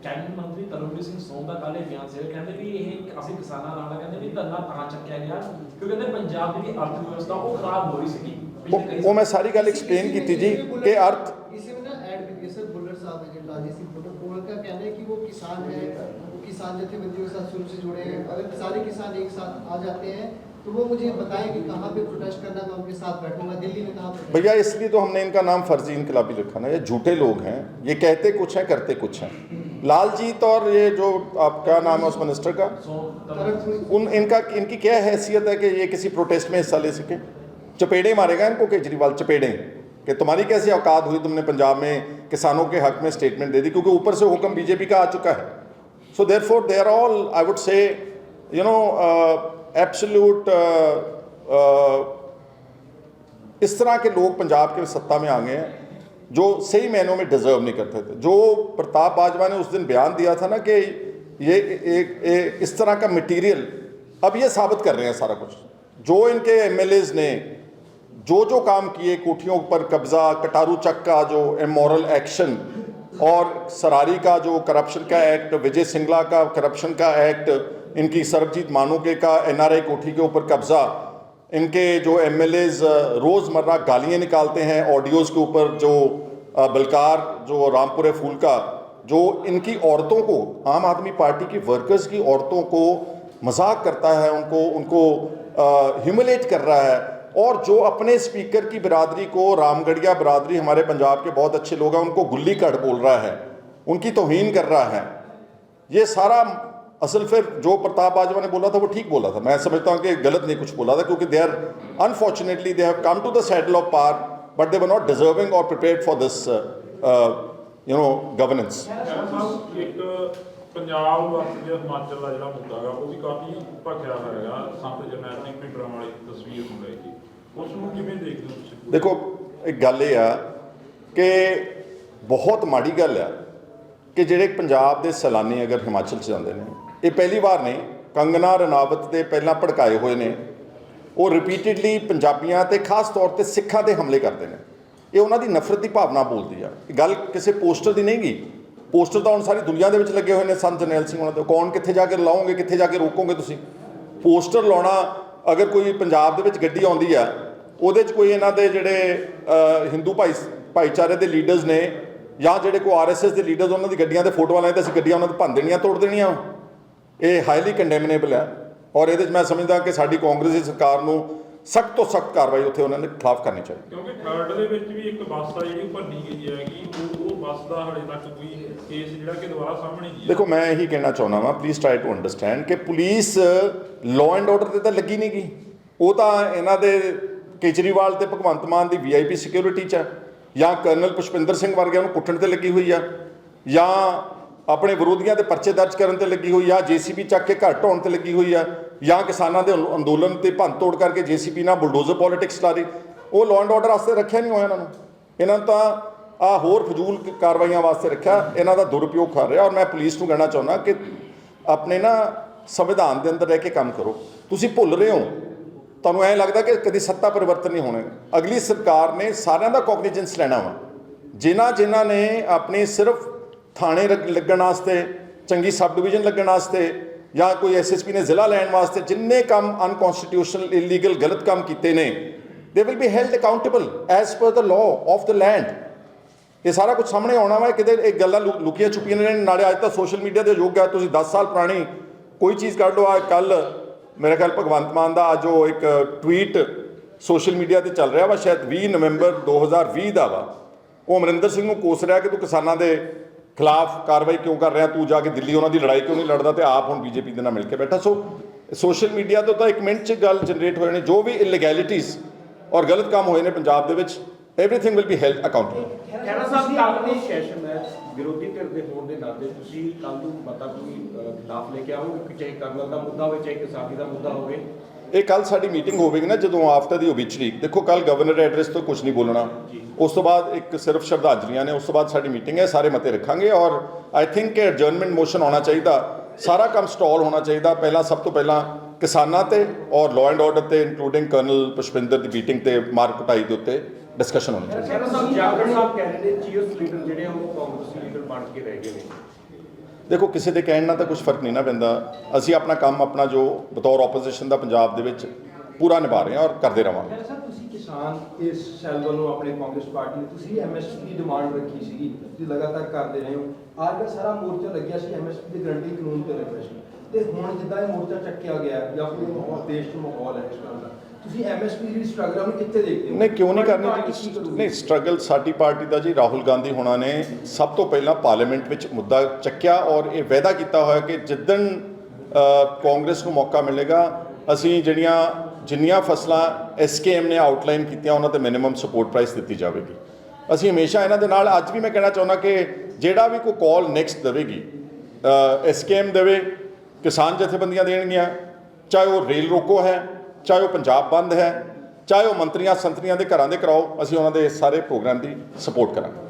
ਕੈਬਨਿਟ ਮੰਤਰੀ ਤਰਨਵੀਰ ਸਿੰਘ ਸੋਮ ਦਾ ਕੱਲ੍ਹ ਇਹ ਬਿਆਨ ਸੀ ਕਹਿੰਦੇ ਵੀ ਇਹ ਅਸੀਂ ਕਿਸਾਨਾਂ ਨਾਲ ਕਹਿੰਦੇ ਵੀ ਧਰਨਾ ਤਾਂ ਚੱਕਿਆ ਗਿਆ ਕਿਉਂਕਿ ਕਹਿੰਦੇ ਪੰਜਾਬ ਦੀ ਜਿਹੜੀ ਅਰਥ ਵਿਵਸਥਾ ਉਹ ਖਰਾਬ ਹੋ ਰਹੀ ਸੀਗੀ ਪਿਛਲੇ ਕਈ ਉਹ ਉਹ ਮੈਂ ਸਾਰੀ ਗੱਲ ਐਕਸਪਲੇਨ ਕੀਤੀ ਜੀ ਕਿ ਅਰਥ इसी में ना ऐड भी किया सर बुल्लर साहब है जो राजी सिंह बुल्लर उनका कहना है कि वो किसान है वो किसान जथेबंदियों के साथ शुरू से जुड़े हैं अगर सारे किसान एक साथ आ जाते हैं तो वो मुझे बताएं कि कहाँ पे प्रोटेस्ट करना मैं उनके साथ बैठूंगा दिल्ली में कहाँ protest भैया इसलिए तो हमने इनका नाम फर्जी इनकलाबी रखा ना ये झूठे लोग हैं ये कहते कुछ हैं करते कुछ हैं लालजीत और ये जो आप, क्या नाम है उस मिनिस्टर का? उन, इनका, इनकी क्या हैसियत है कि ये किसी प्रोटेस्ट में हिस्सा ले सके? चपेड़े मारेगा इनको केजरीवाल, चपेड़े? कि तुम्हारी कैसी औकात हुई तुमने पंजाब में किसानों के हक में स्टेटमेंट दे दी? क्योंकि ऊपर से हुक्म बीजेपी का आ चुका है। So therefore they are all I would say you know absolute इस तरह के लोग पंजाब के सत्ता में आ गए हैं। जो सही मायनों में डिजर्व नहीं करते थे। जो प्रताप बाजवा ने उस दिन बयान दिया था ना कि ये एक इस तरह का मटेरियल अब ये साबित कर रहे हैं सारा कुछ। जो इनके एमएलएज ने जो जो काम किए, कोठियों पर कब्जा, कटारू चक का जो इमोरल एक्शन और सरारी का जो करप्शन का एक्ट विजय सिंगला का करप्शन का एक्ट इनकी सरबजीत मानूके का एनआरआई कोठी के ऊपर कब्जा इनके जो एम एल रोज़मर्रा गालियाँ निकालते हैं ऑडियोज़ के ऊपर जो बलकार, जो रामपुरे फूल का, जो इनकी औरतों को, आम आदमी पार्टी की वर्कर्स की औरतों को मज़ाक करता है, उनको उनको ह्यूमिलेट कर रहा है। और जो अपने स्पीकर की बिरादरी को, रामगढ़िया बिरादरी हमारे पंजाब के बहुत अच्छे लोग हैं, उनको गुल्ली कट बोल रहा है, उनकी तोहन कर रहा है। ये सारा असल फिर जो प्रताप बाजवा ने बोला था वो ठीक बोला था मैं समझता हूँ कि गलत नहीं कुछ बोला था क्योंकि they are unfortunately they have come to the saddle of power but they were not deserving और prepared for this you know governance ਸਾਹਿਬ ਇੱਕ ਪੰਜਾਬ ਵਰਸਸ ਹਿਮਾਚਲ ਦਾ ਜਿਹੜਾ ਮੁੱਦਾ ਹੈਗਾ ਉਹ ਵੀ ਕਾਫੀ ਭਖਿਆ ਹੋਇਆ ਹੈਗਾ ਸੰਤ ਜਰਨੈਲ ਸਿੰਘ ਭਿੰਡਰਾਂ ਵਾਲੀ ਤਸਵੀਰ ਨੂੰ ਲੈ ਕੇ ਉਸ ਨੂੰ ਕਿਵੇਂ ਦੇਖਦੇ ਹੋ ਤੁਸੀਂ देखो ਇੱਕ ਗੱਲ ਇਹ ਆ ਕਿ ਬਹੁਤ ਮਾੜੀ ਗੱਲ ਆ ਕਿ ਜਿਹੜੇ ਪੰਜਾਬ ਦੇ ਸੈਲਾਨੀ ਅਗਰ ਹਿਮਾਚਲ ਚ ਜਾਂਦੇ ਨੇ ਇਹ ਪਹਿਲੀ ਵਾਰ ਨਹੀਂ ਕੰਗਨਾ ਰਣਾਵਤ ਦੇ ਪਹਿਲਾਂ ਭੜਕਾਏ ਹੋਏ ਨੇ। ਉਹ ਰਿਪੀਟਿਡਲੀ ਪੰਜਾਬੀਆਂ ਤੇ ਖਾਸ ਤੌਰ ਤੇ ਸਿੱਖਾਂ ਤੇ ਹਮਲੇ ਕਰਦੇ ਨੇ। ਇਹ ਉਹਨਾਂ ਦੀ ਨਫ਼ਰਤ ਦੀ ਭਾਵਨਾ ਬੋਲਦੀ ਆ। ਇਹ ਗੱਲ ਕਿਸੇ ਪੋਸਟਰ ਦੀ ਨਹੀਂ ਗੀ ਪੋਸਟਰ ਤਾਂ ਹੁਣ ਸਾਰੀ ਦੁਨੀਆ ਦੇ ਵਿੱਚ ਲੱਗੇ ਹੋਏ ਨੇ, ਸੰਤ ਜਰਨੈਲ ਸਿੰਘ ਉਹਨਾਂ ਦੇ। ਕੌਣ ਕਿੱਥੇ ਜਾ ਕੇ ਲਾਓਗੇ ਕਿੱਥੇ ਜਾ ਕੇ ਰੋਕੋਗੇ ਤੁਸੀਂ? ਪੋਸਟਰ ਲਾਉਣਾ, ਅਗਰ ਕੋਈ ਪੰਜਾਬ ਦੇ ਵਿੱਚ ਗੱਡੀ ਆਉਂਦੀ ਆ, ਉਹਦੇ 'ਚ ਕੋਈ ਇਹਨਾਂ ਦੇ ਜਿਹੜੇ ਹਿੰਦੂ ਭਾਈ, ਭਾਈਚਾਰੇ ਦੇ ਲੀਡਰਸ ਨੇ ਜਾਂ ਜਿਹੜੇ ਕੋਈ ਆਰਐਸਐਸ ਦੇ ਲੀਡਰਸ ਉਹਨਾਂ ਦੀ ਗੱਡੀਆਂ 'ਤੇ ਫੋਟੋਆਂ ਲਾਏ ਤਾਂ ਅਸੀਂ ਗੱਡੀਆਂ ਉਹਨਾਂ ਦੀ ਭੰਨ ਦੇਣੀਆਂ, ਤੋੜ ਦੇਣੀਆਂ। ਇਹ ਹਾਈਲੀ ਕੰਡੈਮਨੇਬਲ ਹੈ ਔਰ ਇਹਦੇ 'ਚ ਮੈਂ ਸਮਝਦਾ ਕਿ ਸਾਡੀ ਕਾਂਗਰਸ ਦੀ ਸਰਕਾਰ ਨੂੰ ਸਖਤ ਤੋਂ ਸਖਤ ਕਾਰਵਾਈ ਉੱਥੇ ਉਹਨਾਂ ਦੇ ਖਿਲਾਫ ਕਰਨੀ ਚਾਹੀਦੀ। ਕਿਉਂਕਿ ਥਰਡ ਦੇ ਵਿੱਚ ਵੀ ਇੱਕ ਬੱਸ ਆ ਜਿਹੜੀ ਭੰਨੀ ਗਈ ਹੈਗੀ ਉਹ ਉਹ ਬੱਸ ਦਾ ਹਲੇ ਤੱਕ ਕੋਈ ਕੇਸ ਜਿਹੜਾ ਕਿ ਦੁਬਾਰਾ ਸਾਹਮਣੇ ਨਹੀਂ ਦੇਖੋ ਮੈਂ ਇਹੀ ਕਹਿਣਾ ਚਾਹੁੰਦਾ ਵਾਂ ਪਲੀਜ਼ ਟਰਾਈ ਟੂ ਅੰਡਰਸਟੈਂਡ ਕਿ ਪੁਲਿਸ ਲਾਅ ਐਂਡ ਆਰਡਰ ਤੇ ਤਾਂ ਲੱਗੀ ਨਹੀਂ ਗਈ ਉਹ ਤਾਂ ਇਹਨਾਂ ਦੇ ਕੇਜਰੀਵਾਲ ਤੇ ਭਗਵੰਤ ਮਾਨ ਦੀ ਵੀਆਈਪੀ ਸਿਕਿਉਰਿਟੀ ਚ ਆ ਜਾਂ ਕਰਨਲ ਪੁਸ਼ਪਿੰਦਰ ਸਿੰਘ ਵਰਗਿਆਂ ਨੂੰ ਕੁੱਟਣ ਤੇ ਲੱਗੀ ਹੋਈ ਆ ਜਾਂ ਆਪਣੇ ਵਿਰੋਧੀਆਂ ਦੇ ਪਰਚੇ ਦਰਜ ਕਰਨ ਤੇ ਲੱਗੀ ਹੋਈ ਆ, ਜੀਸੀਬੀ ਚੱਕ ਕੇ ਘਰ ਢਾਉਣ ਤੇ ਲੱਗੀ ਹੋਈ ਆ, ਜਾਂ ਕਿਸਾਨਾਂ ਦੇ ਅੰਦੋਲਨ ਤੇ ਭੰਨ ਤੋੜ ਕਰਕੇ ਜੀਸੀਬੀ ਨਾਲ ਬੁਲਡੋਜ਼ਰ ਪੋਲਿਟਿਕਸ ਲਾ ਰਹੀ ਉਹ ਲਾਅ ਐਂਡ ਆਰਡਰ ਵਾਸਤੇ ਰੱਖਿਆ ਨਹੀਂ ਹੋਇਆ ਇਹਨਾਂ ਨੂੰ। ਇਹਨਾਂ ਨੂੰ ਤਾਂ ਆ ਹੋਰ ਫਜ਼ੂਲ ਕਾਰਵਾਈਆਂ ਵਾਸਤੇ ਰੱਖਿਆ। ਇਹਨਾਂ ਦਾ ਦੁਰਉਪਯੋਗ ਕਰ ਰਿਹਾ ਔਰ ਮੈਂ ਪੁਲਿਸ ਨੂੰ ਕਹਿਣਾ ਚਾਹੁੰਦਾ ਕਿ ਆਪਣੇ ਨਾ ਸੰਵਿਧਾਨ ਦੇ ਅੰਦਰ ਰਹਿ ਕੇ ਕੰਮ ਕਰੋ। ਤੁਸੀਂ ਭੁੱਲ ਰਹੇ ਹੋ। ਤੁਹਾਨੂੰ ਐਂ ਲੱਗਦਾ ਕਿ ਕਦੀ ਸੱਤਾ ਪਰਿਵਰਤਨ ਨਹੀਂ ਹੋਣਾ। ਅਗਲੀ ਸਰਕਾਰ ਨੇ ਸਾਰਿਆਂ ਦਾ ਕੋਗਨੀਜੈਂਸ ਲੈਣਾ ਵਾ। ਜਿਨ੍ਹਾਂ ਜਿਨ੍ਹਾਂ ਨੇ ਆਪਣੀ ਸਿਰਫ ਥਾਣੇ ਲੱਗ- ਲੱਗਣ ਵਾਸਤੇ, ਚੰਗੀ ਸਬ ਡਿਵੀਜ਼ਨ ਲੱਗਣ ਵਾਸਤੇ, ਜਾਂ ਕੋਈ ਐਸਐਸਪੀ ਨੇ ਜ਼ਿਲ੍ਹਾ ਲੈਣ ਵਾਸਤੇ ਜਿੰਨੇ ਕੰਮ ਅਨਕਨਸਟੀਟਿਊਸ਼ਨਲ ਇਲੀਗਲ ਗਲਤ ਕੰਮ ਕੀਤੇ ਨੇ they will be held accountable as per the law of the land ਇਹ ਸਾਰਾ ਕੁਝ ਸਾਹਮਣੇ ਆਉਣਾ ਵਾ ਕਿਤੇ ਇਹ ਗੱਲਾਂ ਲੁ- ਲੁਕੀਆਂ ਛੁਪੀਆਂ ਨੇ, ਨਾਲੇ ਅੱਜ ਤਾਂ ਸੋਸ਼ਲ ਮੀਡੀਆ ਦੇ ਯੁੱਗ ਹੈ ਤੁਸੀਂ 10 ਸਾਲ ਪੁਰਾਣੀ ਕੋਈ ਚੀਜ਼ ਕੱਢ ਲਓ ਆ ਕੱਲ ਮੇਰੇ ਖਿਆਲ ਭਗਵੰਤ ਮਾਨ ਦਾ ਅੱਜ ਉਹ ਇੱਕ ਟਵੀਟ ਸੋਸ਼ਲ ਮੀਡੀਆ ਤੇ ਚੱਲ ਰਿਹਾ ਵਾ, ਸ਼ਾਇਦ 20 ਨਵੰਬਰ 2020 ਦਾ ਵਾ। ਉਹ ਅਮਰਿੰਦਰ ਸਿੰਘ ਨੂੰ ਕੋਸ ਰਿਹਾ ਕਿ ਤੂੰ ਕਿਸਾਨਾਂ ਦੇ ਖਿਲਾਫ ਕਾਰਵਾਈ ਕਿਉਂ ਕਰ ਰਿਹਾ? ਤੂੰ ਜਾ ਕੇ ਦਿੱਲੀ ਉਹਨਾਂ ਦੀ ਲੜਾਈ ਕਿਉਂ ਨਹੀਂ ਲੜਦਾ ਤੇ ਆਪ ਹੁਣ ਬੀਜੇਪੀ ਦੇ ਨਾਲ ਮਿਲ ਕੇ ਬੈਠਾ? ਸੋ ਸੋਸ਼ਲ ਮੀਡੀਆ ਤੋਂ ਤਾਂ ਇੱਕ ਮਿੰਟ 'ਚ ਗੱਲ ਜਨਰੇਟ ਹੋਏ ਨੇ ਜੋ ਵੀ ਇਲੀਗੈਲਿਟੀਜ਼ ਔਰ ਗਲਤ ਕੰਮ ਹੋਏ ਨੇ ਪੰਜਾਬ ਦੇ ਵਿੱਚ everything will be held accountable Khaira ਸਾਹਿਬ ਦਾ ਆਪਣੀ ਸੈਸ਼ਨ ਹੈ ਵਿਰੋਧੀ ਧਿਰ ਦੇ ਹੋਣ ਦੇ ਨਾਤੇ ਤੁਸੀਂ ਕੱਲ ਨੂੰ ਮਤਾ ਕੋਈ ਖਿਲਾਫ ਲੈ ਕੇ ਆਓਗੇ? ਕਿ ਚਾਹੇ ਕਰਨਲ ਦਾ ਮੁੱਦਾ ਹੋਵੇ, ਚਾਹੇ ਕਿਸਾਨੀ ਦਾ ਮੁੱਦਾ ਹੋਵੇ ਇਹ ਕੱਲ ਸਾਡੀ ਮੀਟਿੰਗ ਹੋਵੇਗੀ ਨਾ, ਜਦੋਂ ਆਫਟਰ ਦੀ ਓਬਿਚਰੀ ਦੇਖੋ ਕੱਲ ਗਵਰਨਰ ਦੇ ਐਡਰੈਸ ਤੋਂ ਕੁਝ ਨਹੀਂ ਬੋਲਣਾ। ਉਸ ਤੋਂ ਬਾਅਦ ਇੱਕ ਸਿਰਫ ਸ਼ਰਧਾਂਜਲੀਆਂ ਨੇ, ਉਸ ਤੋਂ ਬਾਅਦ ਸਾਡੀ ਮੀਟਿੰਗ ਹੈ, ਸਾਰੇ ਮਤੇ ਰੱਖਾਂਗੇ ਔਰ ਆਈ ਥਿੰਕ ਕਿ ਐਡਜਰਨਮੈਂਟ ਮੋਸ਼ਨ ਹੋਣਾ ਚਾਹੀਦਾ। ਸਾਰਾ ਕੰਮ ਸਟਾਲ ਹੋਣਾ ਚਾਹੀਦਾ। ਪਹਿਲਾਂ, ਸਭ ਤੋਂ ਪਹਿਲਾਂ ਕਿਸਾਨਾਂ ਤੇ ਔਰ ਲਾਅ ਐਂਡ ਆਰਡਰ ਤੇ ਇਨਕਲੂਡਿੰਗ ਕਰਨਲ ਪੁਸ਼ਪਿੰਦਰ ਦੀ ਮੀਟਿੰਗ ਤੇ ਮਾਰ ਕੁਟਾਈ ਦੇ ਉੱਤੇ ਡਿਸਕਸ਼ਨ ਹੋਣੀ ਚਾਹੀਦੀ ਖਹਿਰਾ ਸਾਹਿਬ ਜਾਗਰਣ ਸਾਹਿਬ ਕਹਿ ਰਹੇ ਨੇ ਚੀਫ ਲੀਡਰ ਜਿਹੜੇ ਉਹ ਕਾਂਗਰਸੀ ਲੀਡਰ ਬਣ ਕੇ ਰਹਿ ਗਏ ਨੇ। ਦੇਖੋ, ਕਿਸੇ ਦੇ ਕਹਿਣ ਨਾਲ ਤਾਂ ਕੁਝ ਫ਼ਰਕ ਨਹੀਂ ਨਾ ਪੈਂਦਾ। ਅਸੀਂ ਆਪਣਾ ਕੰਮ, ਆਪਣਾ ਜੋ ਬਤੌਰ ਆਪੋਜੀਸ਼ਨ ਦਾ ਪੰਜਾਬ ਦੇ ਵਿੱਚ ਪੂਰਾ ਨਿਭਾ ਰਹੇ ਹਾਂ ਔਰ ਕਰਦੇ ਰਵਾਂਗੇ। ਸਰ ਤੁਸੀਂ ਕਿਸਾਨ ਇਸ ਸੈੱਲ ਵੱਲੋਂ ਆਪਣੇ ਕਾਂਗਰਸ ਪਾਰਟੀ ਨੇ ਤੁਸੀਂ ਐਮਐਸਪੀ ਦੀ ਡਿਮਾਂਡ ਰੱਖੀ ਸੀਗੀ, ਤੁਸੀਂ ਲਗਾਤਾਰ ਕਰਦੇ ਰਹੇ ਹੋ। ਅੱਜ ਦਾ ਸਾਰਾ ਮੋਰਚਾ ਲੱਗਿਆ ਸੀ ਐਮਐਸਪੀ ਦੇ ਗਰੰਟੀ ਕਾਨੂੰਨ ਤੇ ਲੱਗਿਆ ਸੀ। ਤੇ ਹੁਣ ਜਿੱਦਾਂ ਇਹ ਮੋਰਚਾ ਚੱਕਿਆ ਗਿਆ ਜਾਂ ਫਿਰ ਮਾਹੌਲ, ਦੇਸ਼ 'ਚ ਮਾਹੌਲ ਹੈ ਇਸ ਗੱਲ ਦਾ ਤੁਸੀਂ ਐਮਐਸਪੀ ਦੀ ਸਟਰਗਲ ਨੂੰ ਕਿੱਥੇ ਦੇਖਦੇ ਹੋ? ਨਹੀਂ ਕਿਉਂ ਨਹੀਂ ਕਰਨੀ? ਨਹੀਂ ਸਟਰਗਲ ਸਾਡੀ ਪਾਰਟੀ ਦਾ ਜੀ ਰਾਹੁਲ ਗਾਂਧੀ ਹੋਣਾ ਨੇ ਸਭ ਤੋਂ ਪਹਿਲਾਂ ਪਾਰਲੀਮੈਂਟ ਵਿੱਚ ਮੁੱਦਾ ਚੱਕਿਆ ਔਰ ਇਹ ਵਾਅਦਾ ਕੀਤਾ ਹੋਇਆ ਕਿ ਜਿੱਦਣ ਕਾਂਗਰਸ ਨੂੰ ਮੌਕਾ ਮਿਲੇਗਾ ਅਸੀਂ ਜਿਹੜੀਆਂ ਜਿੰਨੀਆਂ ਫਸਲਾਂ ਐਸਕੇਐਮ ਨੇ ਆਊਟਲਾਈਨ ਕੀਤੀਆਂ ਉਹਨਾਂ ਤੇ ਮਿਨੀਮਮ ਸਪੋਰਟ ਪ੍ਰਾਈਸ ਦਿੱਤੀ ਜਾਵੇਗੀ। ਅਸੀਂ ਹਮੇਸ਼ਾ ਇਹਨਾਂ ਦੇ ਨਾਲ ਅੱਜ ਵੀ ਮੈਂ ਕਹਿਣਾ ਚਾਹੁੰਦਾ ਕਿ ਜਿਹੜਾ ਵੀ ਕੋਈ ਕਾਲ ਨੈਕਸਟ ਦੇਵੇਗੀ ਐਸਕੇਐਮ ਦੇਵੇ ਕਿਸਾਨ ਜਥੇਬੰਦੀਆਂ ਦੇਣਗੀਆਂ ਚਾਹੇ ਉਹ ਰੇਲ ਰੋਕੋ ਹੈ ਚਾਹੇ ਉਹ ਪੰਜਾਬ ਬੰਦ ਹੈ, ਚਾਹੇ ਉਹ ਮੰਤਰੀਆਂ ਸੰਤਰੀਆਂ ਦੇ ਘਰਾਂ ਦੇ ਕਰਾਓ, ਅਸੀਂ ਉਹਨਾਂ ਦੇ ਸਾਰੇ ਪ੍ਰੋਗਰਾਮ ਦੀ ਸਪੋਰਟ ਕਰਾਂਗੇ।